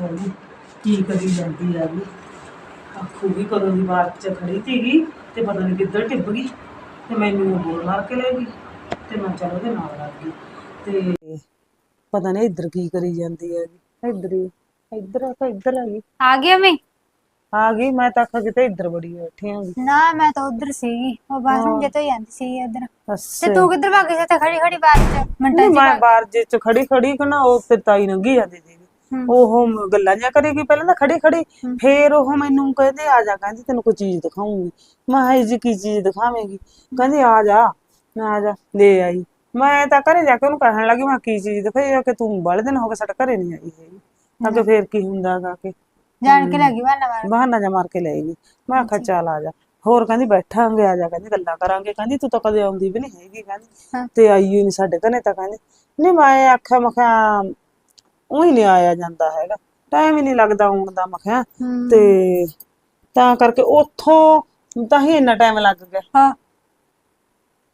ਹੋਣੀ ਕੀ ਕਰੀ ਜਾਂਦੀ ਆ ਵੀ ਅੱਖੂ ਵੀ ਕਦੋਂ ਦੀ ਬਾਤ ਚ ਖੜੀ ਸੀਗੀ ਤੇ ਪਤਾ ਨਹੀਂ ਕਿੱਧਰ ਟਿੱਬ ਗਈ ਤੇ ਮੈਨੂੰ ਉਹ ਬੋਲ ਮਾਰ ਕੇ ਲੈ ਗਈ ਤੇ ਮੈਂ ਚਲ ਉਹਦੇ ਨਾਲ ਲੱਗ ਗਈ। ਤੇ ਪਤਾ ਨਹੀਂ ਇੱਧਰ ਕੀ ਕਰੀ ਜਾਂਦੀ ਹੈ ਇੱਧਰ ਹੀ ਇੱਧਰ ਆ ਤਾਂ ਇੱਧਰ ਆ ਗਈ ਆ ਗਿਆ ਮੈਂ ਆ ਗਈ ਮੈਂ ਤਾਂ ਆਖਾ ਕਿਤੇ ਇੱਧਰ ਬੜੀ ਬੈਠੀ ਆਂਗੀ ਨਾ ਮੈਂ ਤਾਂ ਉਧਰ ਸੀਗੀ। ਉਹ ਬਾਥਰੂਮ ਜੇ ਤੋਂ ਹੀ ਆਂਦੀ ਸੀ ਉਧਰ ਤੇ ਤੂੰ ਕਿੱਧਰ ਭੱਗ ਗਈ ਸੀ? ਖੜੀ ਖੜੀ ਬਾਤ ਚ ਮਿੰਟਾਂ ਨਹੀਂ ਚ ਮੈਂ ਬਾਹਰ ਜੇ ਚ ਖੜੀ ਖੜੀ ਕਿ ਨਾ ਉਹ ਤੇ ਤਾਈ ਨੰਗੀ ਜਾਂਦੀ ਸੀ। ਉਹ ਗੱਲਾਂ ਜਿਹਾ ਕਰੇਗੀ ਪਹਿਲਾਂ ਤਾਂ ਖੜੀ ਖੜੀ ਫੇਰ ਉਹ ਮੈਨੂੰ ਕਹਿੰਦੇ ਆ ਜਾ ਕਹਿੰਦੀ ਤੈਨੂੰ ਕੋਈ ਚੀਜ਼ ਦਿਖਾਉਂਗੀ। ਮੈਂ ਇਹ ਜੀ ਕੀ ਚੀਜ਼ ਦਿਖਾਵੇਂਗੀ? ਕਹਿੰਦੀ ਆ ਜਾ ਮੈਂ ਆ ਜਾ ਲੈ ਆਈ। ਮੈਂ ਤਾਂ ਘਰੇ ਜਾ ਕੇ ਉਹਨੂੰ ਕਹਿਣ ਲੱਗੀ ਮੈਂ ਕੀ ਚੀਜ਼ ਦਿਖਾਈ? ਆ ਕਿ ਤੂੰ ਬੜੇ ਦਿਨ ਹੋ ਗਏ ਸਾਡੇ ਘਰੇ ਨਹੀਂ ਆਈ ਹੈਗੀ। ਤਾਂ ਕਿ ਫੇਰ ਕੀ ਹੁੰਦਾ ਗਾ ਕਿ? ਜਾਣ ਕੇ ਲੱਗੀ ਬਹਾਨਾ ਮਾਰ ਬਹਾਨਾ ਜਾ ਮਾਰ ਕੇ ਲੈ ਗਈ। ਮੈਂ ਆਖਿਆ ਚੱਲ ਆ ਜਾ। ਹੋਰ ਕਹਿੰਦੀ ਬੈਠਾਂਗੇ ਆ ਜਾ ਕਹਿੰਦੀ ਗੱਲਾਂ ਕਰਾਂਗੇ। ਕਹਿੰਦੀ ਤੂੰ ਤਾਂ ਕਦੇ ਆਉਂਦੀ ਵੀ ਨਹੀਂ ਹੈਗੀ। ਕਹਿੰਦੀ ਤੇ ਆਈ ਹੀ ਨਹੀਂ ਸਾਡੇ ਘਰੇ ਤਾਂ ਕਹਿੰਦੀ ਨਹੀਂ ਮੈਂ ਆਖਿਆ ਮੈਂ ਕਿਹਾ ਉਹੀ ਨਹੀਂ ਆਇਆ ਜਾਂਦਾ ਹੈਗਾ। ਟਾਈਮ ਹੀ ਨਹੀਂ ਲੱਗਦਾ ਆਉਣ ਦਾ ਮੈਂ ਕਿਹਾ। ਹੂੰ। ਤੇ ਤਾਂ ਕਰਕੇ ਉੱਥੋਂ ਤਾਂ ਹੀ ਇੰਨਾ ਟਾਈਮ ਲੱਗ ਗਿਆ। ਹਾਂ।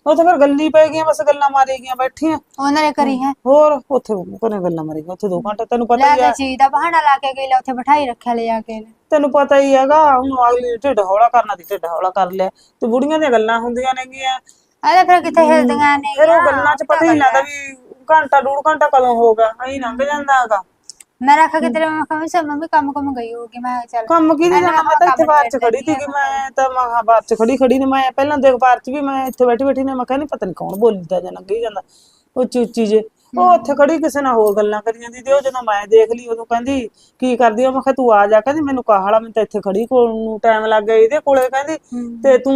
ਉੱਥੇ ਫਿਰ ਗੱਲੀ ਪੈ ਗਈਆਂ ਬਸ ਗੱਲਾਂ ਮਾਰੀ ਗਈਆਂ ਬੈਠੀਆਂ। ਉਹਨਾਂ ਨੇ ਕਰੀ ਹੈ। ਹੋਰ ਉੱਥੇ ਕੋਨੇ ਗੱਲਾਂ ਮਾਰੀ ਗਈਆਂ ਉੱਥੇ ਦੋ ਘੰਟੇ। ਤੈਨੂੰ ਪਤਾ ਲੈ ਹੀ ਆ। ਚੀਜ਼ ਦਾ ਬਹਾਨਾ ਲਾ ਕੇ ਗਈ ਲੈ ਉੱਥੇ ਬਿਠਾਈ ਰੱਖਿਆ ਲੈ ਜਾ ਕੇ ਤੈਨੂੰ ਪਤਾ ਹੀ ਹੈਗਾ ਉਹਨੂੰ ਅਗਲੀ ਨੇ ਢਿੱਡ ਹੌਲਾ ਕਰਨਾ ਦੀ ਢਿੱਡ ਹੌਲਾ ਕਰ ਲਿਆ। ਤੇ ਬੁੜੀਆਂ ਦੀਆਂ ਗੱਲਾਂ ਹੁੰਦੀਆਂ ਨੇਗੀਆਂ। ਅਰੇ ਫਿਰ ਕਿੱਥੇ ਹਿਲਦੀਆਂ ਨੇ ਫਿਰ ਉਹ ਗੱਲਾਂ 'ਚ ਪਤਾ ਹੀ ਨਹੀਂ ਲੱਗਦਾ ਵੀ ਘੰਟਾ ਡੂਢ ਘੰਟਾ ਕਦੋਂ ਹੋ ਗਿਆ? ਐਂ ਲੰਘ ਜਾਂਦਾ ਹੈਗਾ। ਮੈਂ ਰੱਖ ਕੇ ਤੇਰੇ ਮੈਂ ਕਹਾਂ ਸਰ ਮੰਮੀ ਕੰਮ ਕੰਮ ਗਈ ਹੋਗੀ ਮੈਂ ਕਿਹਾ ਚੱਲ ਕੰਮ ਕੀ ਦੀ ਜਾਣਾ ਮੈਂ ਤਾਂ ਇੱਥੇ ਬਾਹਰ 'ਚ ਖੜੀ ਸੀਗੀ ਮੈਂ ਤਾਂ ਮੈਂ ਕਿਹਾ ਬਾਹਰ 'ਚ ਖੜੀ ਖੜੀ ਨੇ ਮੈਂ ਪਹਿਲਾਂ ਦੇਖ ਬਾਹਰ 'ਚ ਵੀ ਮੈਂ ਇੱਥੇ ਬੈਠੀ ਬੈਠੀ ਨੇ ਮੈਂ ਕਹਿੰਦੀ ਪਤਾ ਨਹੀਂ ਕੌਣ ਬੋਲੀਦਾ ਜਾਂ ਲੰਘੀ ਜਾਂਦਾ ਉੱਚੀ ਉੱਚੀ ਜੇ। ਉਹ ਉੱਥੇ ਖੜੀ ਕਿਸੇ ਨਾਲ ਹੋਰ ਗੱਲਾਂ ਕਰੀ ਜਾਂਦੀ ਤੇ ਉਹ ਜਦੋਂ ਮੈਂ ਦੇਖ ਲਈ ਉਦੋਂ ਕਹਿੰਦੀ ਕੀ ਕਰਦੀ ਆ? ਮੈਂ ਕਿਹਾ ਤੂੰ ਆ ਜਾ ਕਹਿੰਦੀ ਮੈਨੂੰ ਕਾਹਲਾ ਮੈਂ ਤਾਂ ਇੱਥੇ ਖੜੀ ਕੋਲ ਨੂੰ ਟਾਈਮ ਲੱਗ ਗਿਆ ਇਹਦੇ ਕੋਲੇ ਕਹਿੰਦੀ ਤੇ ਤੂੰ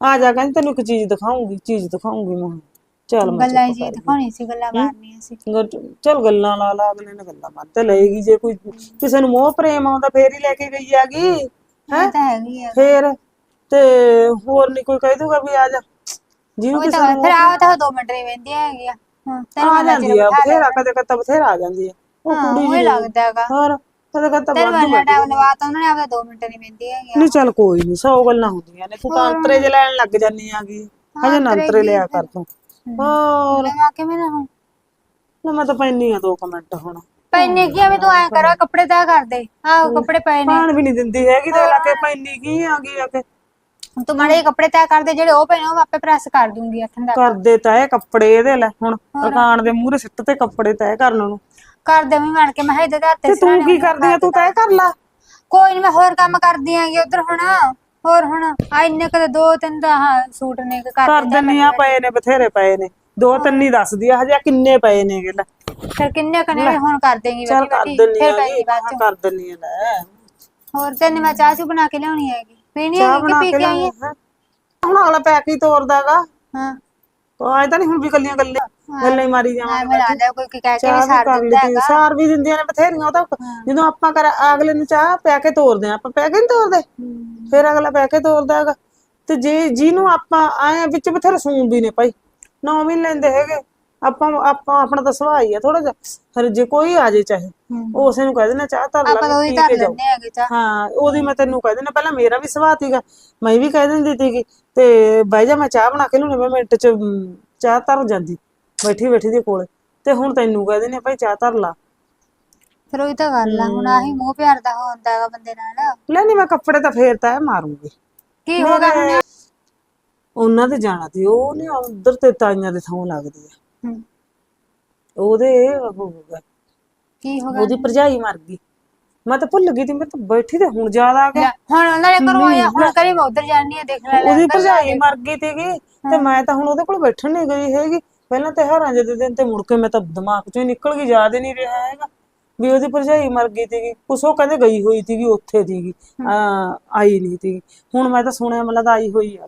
ਆ ਜਾ ਕਹਿੰਦੀ ਤੈਨੂੰ ਇੱਕ ਚੀਜ਼ ਦਿਖਾਉਂਗੀ ਚੀਜ਼ ਦਿਖਾਉਂਗੀ ਮੈਂ। ਚੱਲ ਮੈਂ ਗੱਲਾਂ ਜੀ ਦਿਖਾਉਣੀ ਸੀ ਗੱਲਾਂ ਮਾਰਨੀਆਂ ਸੀ। ਗ- ਚੱਲ ਗੱਲਾਂ ਲਾ ਲਾ ਅਗਲੇ ਨੇ ਗੱਲਾਂ ਮੰਨ ਤੇ ਲਏਗੀ ਜੇ ਕੋਈ ਕਿਸੇ ਨੂੰ ਮੋਹ ਪ੍ਰੇਮ ਆਉਂਦਾ ਫੇਰ ਹੀ ਲੈ ਕੇ ਗਈ ਹੈਗੀ ਇਹ ਤਾਂ ਹੈਗੀ ਆ। ਫੇਰ ਤੇ ਹੋਰ ਨਹੀਂ ਕੋਈ ਕਹਿ ਦੂਗਾ ਵੀ ਆ ਜਾ। ਜਿਹਨੂੰ ਉਹ ਕਿਸੇ ਤਾਂ ਨੂੰ ਫਿਰ ਆਓ ਤਾਂ ਦੋ ਮਿੰਟ ਨਹੀਂ ਵੰਦੀ ਹੈਗੀ ਆ ਹਾਂ ਤੈਨੂੰ ਆ ਜਾਂਦੀ ਆ ਬਥੇਰਾ ਕਦੇ ਕਦੇ ਬਥੇਰਾ ਆ ਜਾਂਦੀ ਆ। ਉਹ ਹਾਂ ਕੁੜੀ ਉਹ ਹੀ ਲੱਗਦਾ ਹੈਗਾ। ਹੋਰ ਕਦੇ ਕਦੇ ਤੇਰੇ ਵਾਲਾ ਟਾਈਮ ਲਵਾਤਾ ਉਹਨਾਂ ਨੇ ਆਪਦਾ ਦੋ ਮਿੰਟ ਨਹੀਂ ਵੰਦੀ ਹੈਗੀ ਨਹੀਂ ਚੱਲ ਕੋਈ ਨਹੀਂ ਸੌ ਗੱਲਾਂ ਹੁੰਦੀਆਂ ਨੇ। ਤੂੰ ਤਾਂ ਅੰਤਰੇ ਜੇ ਲੈਣ ਲੱਗ ਜਾਨੀ ਆਗੀ ਹਜੇ ਨਾ ਅੰਤਰੇ ਲਿਆ ਕਰ ਤੂੰ। ਹੋਰ? ਲਵਾ ਕੇ ਮੈਂ ਨਾ ਹੁਣ ਲੈ ਮੈਂ ਤਾਂ ਪੈਣੀ ਆ ਦੋ ਕਮੈਂਟ ਹੁਣ। ਪੈਨੇ ਕੀ ਆ ਵੀ ਤੂੰ ਐ ਕਰ ਕੱਪੜੇ ਤੈਅ ਕਰ ਦੇ। ਆਹ ਕੱਪੜੇ ਪਏ ਨੇ। ਪਾਣ ਵੀ ਨਹੀਂ ਦਿੰਦੀ ਹੈਗੀ ਤੇ ਲਾ ਕੇ ਪੈਣੀ ਕੀ ਆ ਗਈ ਆ ਕੇ? ਹੁਣ ਤੂੰ ਮਾੜੇ ਜਿਹੇ ਕੱਪੜੇ ਤੈਅ ਕਰ ਦੇ ਜਿਹੜੇ ਉਹ ਪਏ ਨੇ ਉਹ ਮੈਂ ਆਪੇ ਪ੍ਰੈਸ ਕਰ ਦੂੰਗੀ ਹੱਥਾਂ ਦਾ ਕਰਦੇ ਤਾਂ ਇਹ ਕੱਪੜੇ ਇਹਦੇ ਲੈ ਹੁਣ ਦੁਕਾਨ ਦੇ ਮੂਹਰੇ ਸਿੱਟ ਤੇ ਕੱਪੜੇ ਤੈਅ ਕਰਨ ਨੂੰ। ਕਰ ਦੇ ਵੀ ਬਣ ਕੇ ਮੈਂ ਕਿਹਾ ਇਹਦੇ ਤੇ ਹੱਥ ਤੇ ਤੂੰ ਕੀ ਕਰਦੀ ਆ? ਤੂੰ ਤੈਅ ਕਰ ਲਾ। ਕੋਈ ਨਹੀਂ ਮੈਂ ਹੋਰ ਕੰਮ ਕਰਦੀ ਆਂਗੀ ਉਧਰ ਹੁਣ। ਹੋਰ ਹੁਣ ਆ ਇੰਨੇ ਕਦੇ ਦੋ ਤਿੰਨ ਦਾ ਸੂਟ ਨੇ ਕਿ ਕਰ ਕਰ ਦਿੰਨੀ ਆ ਪਏ ਨੇ ਬਥੇਰੇ ਪਏ ਨੇ। ਦੋ ਤਿੰਨ ਹੀ ਦੱਸਦੀ ਆ ਹਜੇ ਕਿੰਨੇ ਪਏ ਨੇ ਲੈ ਫਿਰ ਕਿੰਨੇ ਕਨੇ ਹੁਣ ਕਰ ਦੇਂਗੀ ਚੱਲ ਬੈਠੀ ਕਰ ਬੈਠੀ ਦਿੰਨੀ ਫਿਰ ਆ ਪੈਂਦੀ ਬਾਅਦ ਚ। ਕਰ ਦਿੰਨੀ ਆ ਲੈ। ਹੋਰ ਤੈਨੂੰ ਮੈਂ ਚਾਹ ਚੂ ਬਣਾ ਕੇ ਲਿਆਉਣੀ ਹੈਗੀ। ਪੀਣੀ ਚਾਹ ਹੈਗੀ ਕਿ ਬਣਾ ਪੀ ਕੇ ਕੇ ਆਈ ਲਿਆਈ। ਹੁਣ ਅਗਲਾ ਪੈਕ ਹੀ ਤੋਰਦਾਗਾ ਹਾਂ। ਆਏ ਤਾਂ ਨਹੀਂ ਹੁਣ ਵੀ ਕੱਲੀਆਂ ਗੱਲਾਂ ਗੱਲਾਂ ਹੀ ਮਾਰੀ ਜਾਵਾਂ ਕੋਈ ਕਹਿ ਕੇ ਚਾਹ ਵੀ ਵੀ ਸਾਰ ਕਰ ਦਿੰਦਾ ਲਈ ਸਾਰ ਵੀ ਦਿੰਦੀਆਂ ਨੇ ਬਥੇਰੀਆਂ ਉਹ ਤਾਂ ਜਦੋਂ ਆਪਾਂ ਕਰ ਅਗਲੇ ਨੂੰ ਚਾਹ ਪਿਆ ਕੇ ਤੋਰਦੇ ਆ ਆਪਾਂ ਪਿਆ ਕੇ ਨਹੀਂ ਤੋਰਦੇ ਫਿਰ ਅਗਲਾ ਪਿਆ ਕੇ ਤੋਰਦਾ ਹੈਗਾ। ਤੇ ਜੇ ਜਿਹਨੂੰ ਆਪਾਂ ਆਏ ਵਿੱਚ ਬਥੇਰੇ ਸੂਮ ਵੀ ਨੇ ਭਾਈ ਨਾ ਵੀ ਨੀ ਲੈਂਦੇ ਹੈਗੇ। ਆਪਾਂ ਆਪਾਂ ਆਪਣਾ ਤਾਂ ਸੁਭਾਅ ਹੀ ਆ ਥੋੜਾ ਜਿਹਾ ਫਿਰ ਜੇ ਕੋਈ ਆ ਜੇ ਚਾਹੇ ਉਹ ਉਸੇ ਨੂੰ ਕਹਿ ਦੇਣਾ ਚਾਹ ਤਾਂ ਪੀ ਕੇ ਜਾਓ। ਹਾਂ ਉਹਦੀ ਮੈਂ ਤੈਨੂੰ ਕਹਿ ਦੇਣਾ ਪਹਿਲਾਂ ਮੇਰਾ ਵੀ ਸੁਭਾਅ ਸੀਗਾ ਮੈਂ ਵੀ ਕਹਿ ਦਿੰਦੀ ਸੀਗੀ ਤੇ ਬਾਈ ਜਾ ਮੈਂ ਚਾਹ ਬਣਾ ਕੇ ਲਿਆਉਣੀ ਮੈਂ ਮਿੰਟ ਚ ਚਾਹ ਧਰ ਜਾਂਦੀ। ਬੈਠੀ ਬੈਠੀ ਦੇ ਕੋਲੇ। ਤੇ ਹੁਣ ਤੈਨੂੰ ਕਹਿ ਦੇਣੇ ਭਾਈ ਚਾਹ ਧਰ ਲਾ। ਫਿਰ ਉਹੀ ਤਾਂ ਗੱਲ ਆ ਹੁਣ ਆਹੀ ਮੋਹ ਪਿਆਰ ਦਾ ਹੁੰਦਾ ਹੈਗਾ ਬੰਦੇ ਨਾਲ। ਲੈ ਨਹੀਂ ਮੈਂ ਕੱਪੜੇ ਤਾਂ ਫੇਰ ਤਾਂ ਇਹ ਮਾਰੂੰਗੀ। ਕੀ ਹੋ ਗਿਆ ਹੁਣ? ਉਹਨਾਂ ਦੇ ਜਾਣਾ ਤੇ ਉਹ ਨਹੀਂ ਉਧਰ ਤੇ ਤਾਈਆਂ ਦੇ ਥਾਂ ਲੱਗਦੀ ਆ। ਉਹਦੇ ਉਹ ਹੋ ਗਿਆ। ਕੀ ਹੋ ਗਿਆ? ਉਹਦੀ ਭਰਜਾਈ ਮਰ ਗਈ। ਮੈਂ ਤਾਂ ਭੁੱਲ ਗਈ ਤੀ ਮੈਂ ਤਾਂ ਬੈਠੀ ਤੇ ਹੁਣ ਯਾਦ ਆ ਗਿਆ। ਹੁਣ ਉਹਨਾਂ ਨੇ ਕਰੋ ਆਇਆ ਹੁਣ ਕਰੀ ਮੈਂ ਉਧਰ ਜਾਣੀ ਹੈ ਦੇਖ ਲੈ ਉਹਦੀ ਭਰਜਾਈ ਮਰ ਗਈ ਤੀਗੀ ਤੇ ਮੈਂ ਤਾਂ ਹੁਣ ਉਹਦੇ ਕੋਲ ਬੈਠਣ ਨਹੀਂ ਗਈ ਹੈਗੀ। ਪਹਿਲਾਂ ਤਿਉਹਾਰਾਂ ਦੇ ਦਿਨ ਤੇ ਮੁੜ ਕੇ ਮੈਂ ਤਾਂ ਦਿਮਾਗ ਚੋਂ ਹੀ ਨਿਕਲ ਗਈ ਯਾਦ ਹੀ ਨਹੀਂ ਰਿਹਾ ਹੈਗਾ ਵੀ ਉਹਦੀ ਭਰਜਾਈ ਮਰ ਗਈ ਤੀਗੀ ਕੁਛ ਉਹ ਕਹਿੰਦੇ ਗਈ ਹੋਈ ਤੀਗੀ ਉੱਥੇ ਤੀਗੀ ਆ ਆਈ ਨਹੀਂ ਤੀਗੀ ਹੁਣ ਮੈਂ ਤਾਂ ਸੁਣਿਆ ਮਤਲਬ ਆਈ ਹੋਈ ਆ।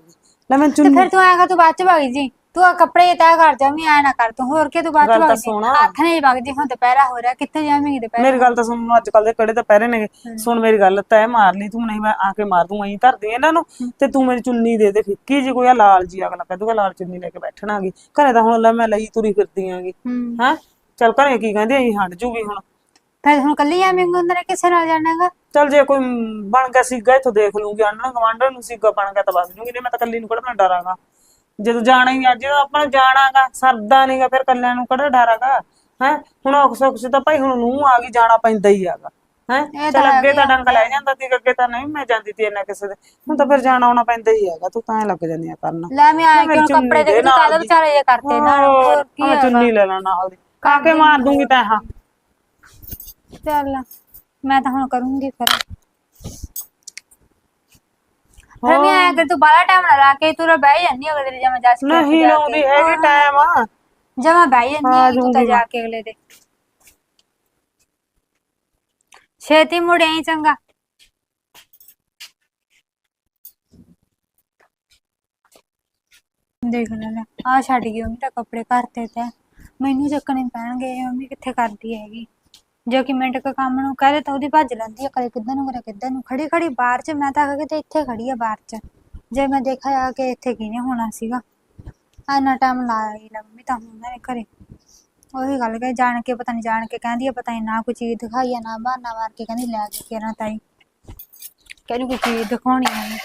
ਲੈ ਮੈਂ ਤੇ ਚੁੰਨੀ ਫਿਰ ਤੂੰ ਆਏਗਾ ਤੂੰ ਬਾਅਦ ਚ ਭਗ ਜੀ। ਤੂੰ ਆ ਕੱਪੜੇ ਤੈਅ ਕਰ ਜਾ ਮੈਂ ਐ ਨਾ ਕਰ ਤੂੰ ਹੋਰ ਕੀ ਤੂੰ ਬਾਅਦ ਗੱਲ ਤਾਂ ਸੁਣ। ਹੱਥ ਨਹੀਂ ਜੀ ਹੁਣ ਦੁਪਹਿਰਾ ਹੋ ਰਿਹਾ ਕਿੱਥੇ ਜਾਵੇਂਗੀ ਦੁਪਹਿਰ? ਮੇਰੀ ਗੱਲ ਤਾਂ ਸੁਣ ਅੱਜ ਕੱਲ ਦੇ ਕਿਹੜੇ ਤਾਂ ਪਹਿਰੇ ਨੇ ਸੁਣ ਮੇਰੀ ਗੱਲ ਤੈ ਮਾਰ ਲਈ ਤੂੰ ਨਹੀਂ ਮੈਂ ਆ ਕੇ ਮਾਰ ਦੂੰ ਐਂ ਧਰਦੀ ਇਹਨਾਂ ਨੂੰ ਤੇ ਤੂੰ ਮੇਰੀ ਚੁੰਨੀ ਦੇ ਦੇ ਫਿੱਕੀ ਜੀ ਕੋਈ ਆ ਲਾਲ ਜੀ ਅਗਲਾ ਕਹਿ ਦੂਗਾ ਲਾਲ ਚੁੰਨੀ ਲੈ ਕੇ ਬੈਠਣਾ ਗੀ ਘਰੇ ਤਾਂ ਹੁਣ ਲੈ ਮੈਂ ਲਈ ਤੁਰੀ ਫਿਰਦੀ ਆਂਗੀ। ਹੂੰ। ਹੈਂ? ਚੱਲ ਘਰੇ ਕੀ ਕਹਿੰਦੇ ਅਸੀਂ ਹਟ ਜੂਗੀ ਹੁਣ। ਫਿਰ ਹੁਣ ਕੱਲੀ ਜਾਵੇਂਗੀ ਨੇ ਕਿਸੇ ਨਾਲ ਜਾਣਾਗਾ? ਚੱਲ ਜੇ ਕੋਈ ਮ, ਬਣ ਗਿਆ ਸੀਗਾ ਇੱਥੋਂ ਦੇਖ ਲੂੰਗੀ ਆਂਡਣ ਗਵਾਂਡਣ ਨੂੰ ਸੀਗਾ ਬਣ ਗਿਆ ਤਾਂ ਬਸ ਜੂਗੀ ਨਹੀਂ ਮੈਂ ਤਾਂ ਕੱਲੀ ਨੂੰ ਕਿਹੜਾ ਮੈਂ ਡਰਾਂਗਾ? ਜਦੋਂ ਜਾਣਾ ਹੀ ਅੱਜ ਜਦੋਂ ਆਪਾਂ ਨੇ ਜਾਣਾਗਾ ਸਰਦਾ ਨਹੀਂਗਾ ਫਿਰ ਕੱਲਿਆਂ ਨੂੰ ਕਿਹੜਾ ਡਰਾਂਗਾ ਹੈ? ਹੁਣ ਔਖ ਸੁੱਖ ਤਾਂ ਭਾਈ ਹੁਣ ਨੂੰ ਆ ਗਈ ਜਾਣਾ ਪੈਂਦਾ ਹੀ ਹੈਗਾ ਹੈ? ਇਹ ਚਲ ਅੱਗੇ ਤਾਂ ਆ। ਡੰਗ ਲੈ ਜਾਂਦਾ ਸੀ ਅੱਗੇ ਤਾਂ ਨਹੀਂ ਮੈਂ ਜਾਂਦੀ ਤੀ ਇੰਨਾ ਕਿਸੇ ਦੇ ਹੁਣ ਤਾਂ ਫਿਰ ਜਾਣਾ ਆਉਣਾ ਪੈਂਦਾ ਹੀ ਹੈਗਾ ਤੂੰ ਤਾਂ ਐ ਲੱਗ ਜਾਂਦੀ ਆ ਕਰਨ। ਲੈ ਮੈਂ ਆਏ ਕਿਉਂ ਕੱਪੜੇ ਦੇ ਕਾਲੇ। ਵਿਚਾਰੇ ਜੇ ਕਰਤੇ ਨਾਲ ਹੋਰ ਕੀ ਆ ਹੈਗਾ? ਚੁੰਨੀ ਲੈ ਲੈਣਾ ਨਾਲ ਦੀ ਕਾ ਕੇ ਮਾਰ ਦੂੰਗੀ ਤੈਂ ਹਾਂ ਚੱਲ ਮੈਂ ਤਾਂ ਹੁਣ ਕਰੂੰਗੀ ਫਿਰ। ਫਿਰ ਮੈਂ ਆਇਆ ਕਰ ਤੂੰ ਬਾਲਾ ਟਾਈਮ ਨਾ ਲਾ ਕੇ ਤੂੰ ਰ ਬਹਿ ਜਾਂਦੀ ਅਗਲੇ ਦੇ ਜਮਾ ਜਾ ਕੇ। ਨਹੀਂ ਲਾਉਂਦੀ ਹੈਗੀ ਟਾਈਮ ਆ। ਜਮਾ ਬਹਿ ਜਾਂਦੀ ਤੂੰ ਤਾਂ ਜਾ ਕੇ ਅਗਲੇ ਦੇ ਛੇਤੀ ਮੁੜਿਆ ਹੀ ਚੰਗਾ। ਦੇਖ ਲੈ ਲੈ ਆ ਛੱਡ ਗਈ ਮੰਮੀ ਤਾਂ ਕੱਪੜੇ ਘਰ ਤੇ ਤੇ। ਮੈਨੂੰ ਚੱਕਣੇ ਪੈਣਗੇ ਮੰਮੀ ਕਿੱਥੇ ਕਰਦੀ ਹੈਗੀ? ਜੋ ਕਿ ਮਿੰਟ ਕ ਕੰਮ ਨੂੰ ਕਹਦੇ ਤਾਂ ਉਹਦੀ ਭੱਜ ਲੈਂਦੀ ਆ, ਕਦੇ ਕਿੱਧਰ ਨੂੰ, ਕਦੇ ਕਿੱਧਰ ਨੂੰ। ਖੜੀ ਖੜੀ, ਬਾਹਰ 'ਚ। ਮੈਂ ਤਾਂ ਕਿਤੇ ਇੱਥੇ ਖੜੀ ਆ, ਬਾਹਰ 'ਚ। ਜੇ ਮੈਂ ਦੇਖਿਆ ਕਿ ਇੱਥੇ ਕਿਹਨੇ ਹੋਣਾ ਸੀਗਾ। ਇੰਨਾ ਟਾਈਮ ਲਾਇਆ ਹੀ ਮੰਮੀ ਤਾਂ ਹੁੰਦਾ ਨੇ ਘਰੇ। ਉਹੀ ਗੱਲ ਕਿ ਜਾਣ ਕੇ, ਪਤਾ ਨਹੀਂ ਜਾਣ ਕੇ ਕਹਿੰਦੀ ਆ, ਪਤਾ ਨਹੀਂ ਨਾ ਕੋਈ ਚੀਜ਼ ਦਿਖਾਈ ਆ, ਨਾ ਬਹਾਨਾ ਮਾਰ ਕੇ ਕਹਿੰਦੀ, ਲੈ ਕੇ ਕਿਹਨਾਂ ਤਾਈ। ਕਹਿੰਦੀ ਕੋਈ ਚੀਜ਼ ਦਿਖਾਉਣੀ ਆ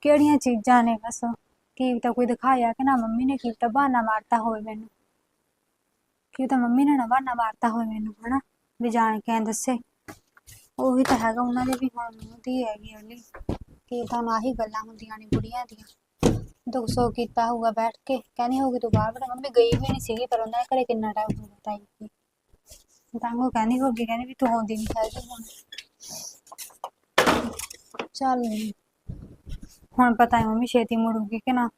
ਕਿਹੜੀਆਂ ਚੀਜ਼ਾਂ ਨੇ ਬਸ? ਕੀ ਤਾਂ ਕੋਈ ਦਿਖਾਇਆ ਕਿ ਨਾ ਮੰਮੀ ਨੇ, ਕੀ ਤਾਂ ਬਹਾਨਾ ਮਾਰਤਾ ਹੋਵੇ ਮੈਨੂੰ। ਕੀ ਤਾਂ ਮੰਮੀ ਨੇ ਨਾ ਬਹਾਨਾ ਮਾਰਤਾ ਹੋਵੇ ਮੈਨੂੰ, ਹਨਾ, ਵੀ ਜਾਣ ਕੇ ਐਂ ਦੱਸੇ। ਉਹੀ ਤਾਂ ਹੈਗਾ, ਉਹਨਾਂ ਦੇ ਵੀ ਹੁਣ ਮੂੰਹ ਦੀ ਹੈਗੀ ਅਗਲੀ ਕੀ ਤਾਂ ਨਾ ਗੱਲਾਂ ਹੁੰਦੀਆਂ ਨੇ ਬੁੜੀਆਂ ਦੀਆਂ। ਦੁੱਖ ਸੋ ਕੀਤਾ ਹੋਊਗਾ ਬੈਠ ਕੇ, ਕਹਿੰਦੀ ਹੋਊਗੀ ਤੂੰ ਬਾਹਰ ਬੜਾ ਮੰਮੀ ਗਈ ਵੀ ਨਹੀਂ ਸੀਗੀ, ਪਰ ਉਹਨਾਂ ਦੇ ਘਰੇ ਕਿੰਨਾ ਟਾਈਮ ਹੋ ਗਿਆ ਤਾਈ ਤਾਂ ਉਹ ਕਹਿੰਦੀ ਹੋਊਗੀ, ਕਹਿੰਦੀ ਵੀ ਤੂੰ ਆਉਂਦੀ ਨਹੀਂ ਹੈਗੀ ਹੁਣ। ਚੱਲ ਹੁਣ ਪਤਾ ਹੈ ਮੰਮੀ ਛੇਤੀ ਮੁੜੂਗੀ ਕਿ ਨਾ।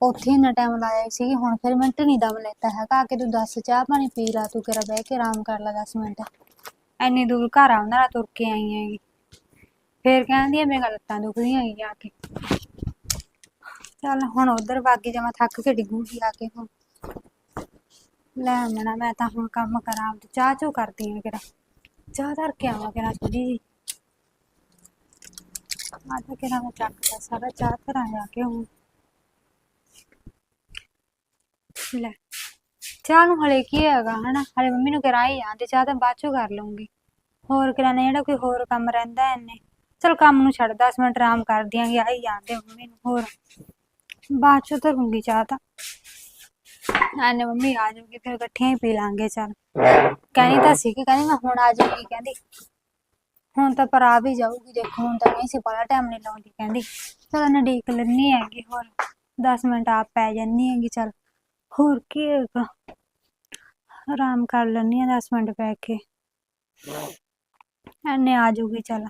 ਉੱਥੇ ਇੰਨਾ ਟਾਈਮ ਲਾਇਆ ਸੀ ਹੁਣ ਫਿਰ ਮਿੰਟ ਨਹੀਂ ਦਮ ਲੈਤਾ ਹੈਗਾ ਕਿ ਤੂੰ ਦੱਸ ਚਾਹ ਪਾਣੀ ਪੀ ਲਾ, ਤੂੰ ਕਿਹੜਾ ਬਹਿ ਕੇ ਆਰਾਮ ਕਰ ਲੈ 10 ਮਿੰਟ। ਐਨੀ ਦੂਰ ਘਰ ਆਉਂਦਾ ਨਾ ਤੁਰ ਕੇ ਆਈ ਹੈਗੀ। ਫਿਰ ਕਹਿੰਦੀ ਐ ਮੇਰੀਆਂ ਦੁਖਦੀਆਂ ਹੈਗੀ ਆ ਕੇ। ਚੱਲ ਹੁਣ ਉਧਰ ਬਾਗੀ ਜਮਾ ਥੱਕ ਕੇ ਡਿੱਗੂਗੀ ਆ ਕੇ ਹੁਣ। ਲੈ ਮਣਾ ਮੈਂ ਤਾਂ ਹੁਣ ਕੰਮ ਕਰਾਂ ਤੇ ਚਾਹ ਚੋ ਕਰਦੀ ਆ ਕਿਰਾ ਚਾਹ ਧਰ ਕੇ ਆਵਾਂ ਕਿਰਾ ਥੋੜੀ ਜੀ ਆ ਕਿਰਾ ਮੈਂ ਚੱਕਦਾ ਸਾਰਾ ਚਾਹ ਧਰਾਂ ਜਾ ਕੇ ਹੁਣ। ਲੈ। ਚਾਹ ਨੂੰ ਹਲੇ ਕੀ ਹੈਗਾ, ਹਨਾ? ਹਲੇ ਮੰਮੀ ਨੂੰ ਕਰਾਈ ਆ, ਤੇ ਚਾਹ ਤਾਂ ਬਾਅਦ ਚੋਂ ਕਰ ਲਵਾਂਗੀ ਹੋਰ ਕਰਾਣਾ ਜਿਹੜਾ ਕੋਈ ਹੋਰ ਕੰਮ ਰਹਿੰਦਾ ਐਨੇ ਚਲ ਕੰਮ ਨੂੰ ਛੱਡ 10 ਮਿੰਟ ਆਰਾਮ ਕਰ ਦਿਆਂਗੇ ਆਈ ਜਾਂਦੇ ਮੰਮੀ ਨੂੰ, ਹੋਰ। ਬਾਅਦ ਚੋਂ ਧਰੂੰਗੀ ਚਾਹ ਤਾਂ। ਐਨੇ ਮੰਮੀ ਆ ਜਾਊਗੀ, ਫਿਰ ਇਕੱਠੀਆਂ ਹੀ ਪੀ ਲਾਂਗੇ, ਚੱਲ। ਕਹਿੰਦੀ ਤਾਂ ਸੀ ਕਿ ਕਹਿੰਦੀ ਮੈਂ ਹੁਣ ਆ ਜਾਊਗੀ, ਕਹਿੰਦੀ। ਹੁਣ ਤਾਂ ਪਰ ਆ ਵੀ ਜਾਊਗੀ, ਦੇਖੋ, ਹੁਣ ਤਾਂ ਨਹੀਂ ਸੀ ਬੜਾ ਟਾਈਮ ਨਹੀਂ ਲਾਉਂਦੀ, ਕਹਿੰਦੀ। ਚਲ ਉਹਨੇ ਡੀਕ ਲੈਣੀ ਹੈਗੀ, ਹੋਰ। 10 ਮਿੰਟ ਆਪ ਪੈ ਜਾਨੀ ਹੈਗੀ, ਚੱਲ। ਹੋਰ ਕੀ ਹੈਗਾ? ਆਰਾਮ ਕਰ ਲੈਣੀ ਆ 10 ਮਿੰਟ ਬੈ ਕੇ। ਐਨੇ ਆ ਜੂਗੀ ਚੱਲ।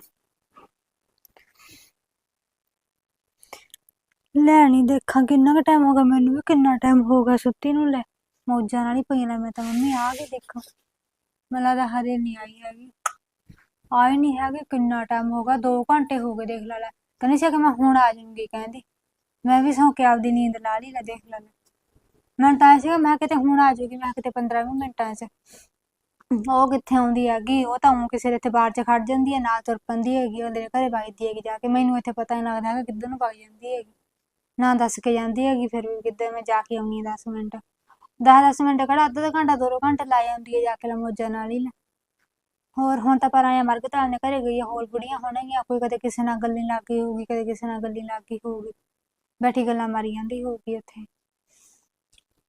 ਲੈਣੀ ਦੇਖਾਂ ਕਿੰਨਾ ਕੁ ਟਾਈਮ ਹੋ ਗਿਆ ਮੈਨੂੰ ਵੀ, ਕਿੰਨਾ ਟਾਈਮ ਹੋ ਗਿਆ ਸੁੱਤੀ ਨੂੰ ਲੈ। ਮੌਜਾਂ ਨਾਲ ਹੀ ਪਈਆਂ ਨੇ ਮੈਂ ਤਾਂ, ਮੰਮੀ ਆ ਗਈ ਦੇਖਾਂ। ਮੈਨੂੰ ਲੱਗਦਾ ਹਰੇ ਨਹੀਂ ਆਈ ਹੈਗੀ। ਆਈ ਨਹੀਂ ਹੈਗੀ, ਕਿੰਨਾ ਟਾਈਮ ਹੋ ਗਿਆ 2 ਘੰਟੇ ਹੋ ਗਏ ਦੇਖ ਲੈ ਲੈ। ਕਹਿੰਦੀ ਸੀ ਕਿ ਮੈਂ ਹੁਣ ਆ ਜਾਊਂਗੀ, ਕਹਿੰਦੀ। ਮੈਂ ਵੀ ਸੌਂ ਕੇ ਆਪਦੀ ਨੀਂਦ ਲਾ ਲਈ ਲੈ ਦੇਖ ਲੈ। ਮੈਨੂੰ ਤਾਂ ਐਂ ਸੀਗਾ, ਮੈਂ ਕਿਹਾ ਕਿਤੇ ਹੁਣ ਆ ਜਾਊਗੀ, ਮੈਂ ਕਿਤੇ 15 ਵੀਹ ਮਿੰਟਾਂ 'ਚ। ਉਹ ਕਿੱਥੇ ਆਉਂਦੀ ਹੈਗੀ, ਉਹ ਤਾਂ ਉਹ ਕਿਸੇ ਦੇ ਇੱਥੇ ਬਾਹਰ 'ਚ ਖੜ ਜਾਂਦੀ ਹੈ, ਨਾਲ ਤੁਰ ਪੈਂਦੀ ਹੈਗੀ, ਉਹਦੇ ਘਰੇ ਵਗਦੀ ਹੈਗੀ ਜਾ ਕੇ। ਮੈਨੂੰ ਇੱਥੇ ਪਤਾ ਨਹੀਂ ਲੱਗਦਾ ਹੈਗਾ ਕਿੱਧਰ ਨੂੰ ਵਗ ਜਾਂਦੀ ਹੈਗੀ। ਨਾ ਦੱਸ ਕੇ ਜਾਂਦੀ ਹੈਗੀ, ਫਿਰ ਵੀ ਕਿੱਧਰ ਮੈਂ ਜਾ ਕੇ ਆਉਣੀ 10 ਮਿੰਟ। 10-10 ਮਿੰਟ ਕਿਹੜਾ ਅੱਧਾ ਅੱਧਾ ਘੰਟਾ, ਦੋ ਦੋ ਘੰਟੇ ਲਾ ਜਾਂਦੀ ਹੈ ਜਾ ਕੇ ਲਮੋਜਾਂ ਨਾਲ ਹੀ। ਲੈ ਹੋਰ ਹੁਣ ਤਾਂ ਪਰ ਆਇਆ ਮਰਗਤਾਲ ਨੇ ਘਰੇ ਗਈ ਆ, ਹੋਰ ਬੁੜੀਆਂ ਹੋਣਗੀਆਂ, ਕੋਈ ਕਦੇ ਕਿਸੇ ਨਾਲ ਗੱਲੀ ਲੱਗ ਗਈ ਹੋਊਗੀ, ਕਦੇ ਕਿਸੇ ਨਾਲ ਗੱਲੀ ਲੱਗ ਗਈ ਹੋਊਗੀ। ਬੈਠੀ ਗੱਲਾਂ ਮਾਰੀ ਜਾਂਦੀ ਹੋਊਗੀ ਉੱਥੇ।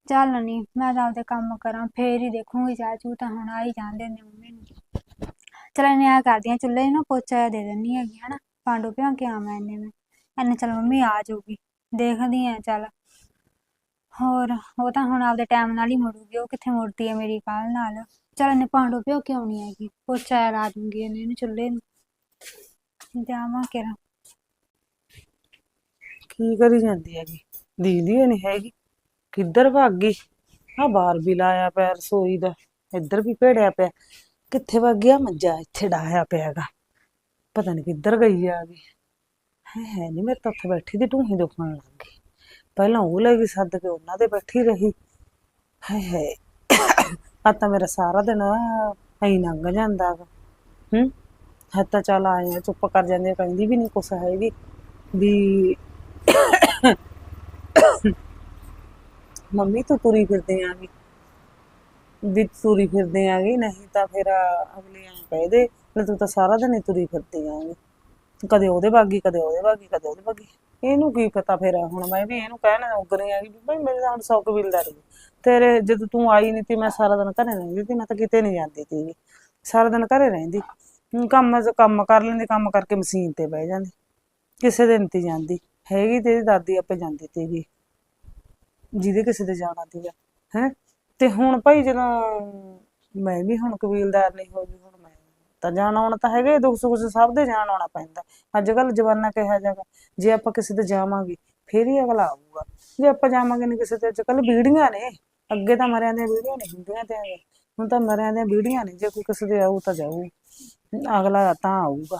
ਚੱਲ ਨੀ, ਮੈਂ ਤਾਂ ਆਪਦੇ ਕੰਮ ਕਰਾਂ, ਫੇਰ ਹੀ ਦੇਖੂੰਗੀ ਚਾਚੂ ਤਾਂ ਹੁਣ ਆ ਹੀ ਜਾਂਦੇ ਨੇ ਮੰਮੀ ਨੂੰ। ਚਲ ਇਹਨੇ ਆ ਕਰਦੀਆਂ, ਚੁੱਲ੍ਹੇ ਨੂੰ ਪੋਚਾ ਜਿਹਾ ਦੇ ਦਿੰਨੀ ਹੈਗੀ, ਹਨਾ ਪਾਂਡੂ ਭਿਉਂ ਕੇ ਆਵਾਂ ਇਹਨੇ ਮੈਂ। ਇਹਨੇ ਚਲ ਮੰਮੀ ਆ ਜਾਊਗੀ, ਦੇਖਦੀ ਆ ਚੱਲ। ਹੋਰ, ਉਹ ਤਾਂ ਹੁਣ ਆਪਦੇ ਟਾਈਮ ਨਾਲ ਹੀ ਮੁੜੂਗੀ, ਉਹ ਕਿੱਥੇ ਮੁੜਦੀ ਹੈ ਮੇਰੀ ਕਾਲ ਨਾਲ? ਚਲ ਇਹਨੇ ਪਾਂਡੂ ਭਿਉਂ ਕੇ ਆਉਣੀ ਹੈਗੀ, ਪੋਚਾ ਲਾ ਦੂੰਗੀ ਇਹਨੇ, ਇਹਨੂੰ ਚੁੱਲ੍ਹੇ ਨੂੰ। ਜਾਵਾਂ ਕਿਰਾ। ਕੀ ਕਰੀ ਜਾਂਦੀ ਹੈਗੀ? ਦੀਦੀ ਨਹੀਂ ਹੈਗੀ। ਕਿੱਧਰ ਭੱਗ ਗਈ? ਆ ਬਾਹਰ ਵੀ ਲਾਇਆ ਪਿਆ ਰਸੋਈ ਦਾ ਇੱਧਰ ਵੀ ਭੇੜਿਆ ਪਿਆ। ਕਿੱਥੇ ਭੱਗ ਗਿਆ? ਮੰਜਾ ਇੱਥੇ ਡਾਇਆ ਪਿਆਗਾ ਪਤਾ ਨਹੀਂ ਕਿੱਧਰ ਗਈ ਆ ਗਈ। ਹੈ ਹੈ ਨਹੀਂ ਮੇਰੇ ਤਾਂ ਉੱਥੇ ਬੈਠੀ ਦੀ ਢੂਹੀ ਦੁਖਣ ਲੱਗ ਗਈ। ਪਹਿਲਾਂ ਉਹ ਲੈ ਗਈ ਸੱਦ ਕੇ ਉਹਨਾਂ ਦੇ ਬੈਠੀ ਰਹੀ। ਹੈ ਹਾਏ। ਆ ਤਾਂ ਮੇਰਾ ਸਾਰਾ ਦਿਨ ਐਂ ਲੰਘ ਜਾਂਦਾ ਗਾ ਹੂੰ? ਹੱਦ ਤਾਂ ਚੱਲ ਆਏ ਆ ਚੁੱਪ ਕਰ ਜਾਂਦੇ ਆ, ਕਹਿੰਦੀ ਵੀ ਨਹੀਂ ਕੁਛ ਹੈਗੀ। ਵੀ ਮੰਮੀ ਤੂੰ ਤੁਰੀ ਫਿਰਦੇ ਆਂਗੀ। ਵੀ ਤੁਰੀ ਫਿਰਦੇ ਆਂਗੀ, ਨਹੀਂ ਤਾਂ ਫਿਰ ਅਗਲੇ ਆਂ ਕਹਿ ਦੇ ਲੈ ਤੂੰ ਤਾਂ ਸਾਰਾ ਦਿਨ ਹੀ ਤੁਰੀ ਫਿਰਦੀ ਆਂਗੀ। ਕਦੇ ਉਹਦੇ ਬਾਗੀ, ਕਦੇ ਉਹਦੇ ਬਾਗੀ, ਕਦੇ ਉਹਦੇ ਬਾਗੀ। ਇਹਨੂੰ ਕੀ ਪਤਾ ਫਿਰ, ਹੁਣ ਮੈਂ ਵੀ ਇਹਨੂੰ ਕਹਿਣ ਉਗਰੀ ਆ ਕਿ ਬਈ ਮੇਰੇ ਤਾਂ ਹੁਣ ਸੌ ਕਬੀਲਦਾਰੀ ਤੇਰੇ ਜਦੋਂ ਤੂੰ ਆਈ ਨਹੀਂ ਤੀ, ਮੈਂ ਸਾਰਾ ਦਿਨ ਘਰੇ ਰਹਿੰਦੀ ਤੀ, ਮੈਂ ਤਾਂ ਕਿਤੇ ਨਹੀਂ ਜਾਂਦੀ ਤੀ ਸਾਰਾ ਦਿਨ ਘਰੇ ਰਹਿੰਦੀ। ਕੰਮ ਕੰਮ ਕਰ ਲੈਂਦੀ, ਕੰਮ ਕਰਕੇ ਮਸ਼ੀਨ ਤੇ ਬਹਿ ਜਾਂਦੀ। ਕਿਸੇ ਦਿਨ ਤੀ ਜਾਂਦੀ। ਹੈਗੀ ਤੇਰੀ ਦਾਦੀ ਆਪੇ ਜਾਂਦੀ ਤੀਗੀ। ਜਿਹਦੇ ਕਿਸੇ ਦੇ ਜਾਣਾ ਸੀਗਾ ਹੈ? ਤੇ ਹੁਣ ਭਾਈ ਜਦੋਂ ਮੈਂ ਵੀ ਹੁਣ ਕਬੀਲਦਾਰ ਨਹੀਂ ਹੋ ਗਈ, ਹੁਣ ਮੈਂ ਤਾਂ ਜਾਣਾ ਆਉਣਾ ਤਾਂ ਹੈਗਾ, ਦੁੱਖ ਸੁੱਖ ਸਭ ਦੇ ਜਾਣ ਆਉਣਾ ਪੈਂਦਾ। ਅੱਜ ਕੱਲ ਜਮਾਨਾ ਕਿਹਾ ਜਾਗਾ ਜੇ ਆਪਾਂ ਕਿਸੇ ਦੇ ਜਾਵਾਂਗੇ, ਫੇਰ ਹੀ ਅਗਲਾ ਆਊਗਾ। ਜੇ ਆਪਾਂ ਜਾਵਾਂਗੇ ਨਹੀਂ ਕਿਸੇ ਤੇ ਅੱਜ ਕੱਲ ਬੀੜੀਆਂ ਨੇ, ਅੱਗੇ ਤਾਂ ਮਰਿਆਂ ਦੀਆਂ ਬੀੜੀਆਂ ਨਹੀਂ ਹੁੰਦੀਆਂ ਤੇ ਹੁਣ ਤਾਂ ਮਰਿਆਂ ਦੀਆਂ ਬੀੜੀਆਂ ਨੇ, ਜੇ ਕੋਈ ਕਿਸੇ ਦੇ ਆਊ ਤਾਂ ਜਾਊ, ਅਗਲਾ ਤਾਂ ਆਊਗਾ।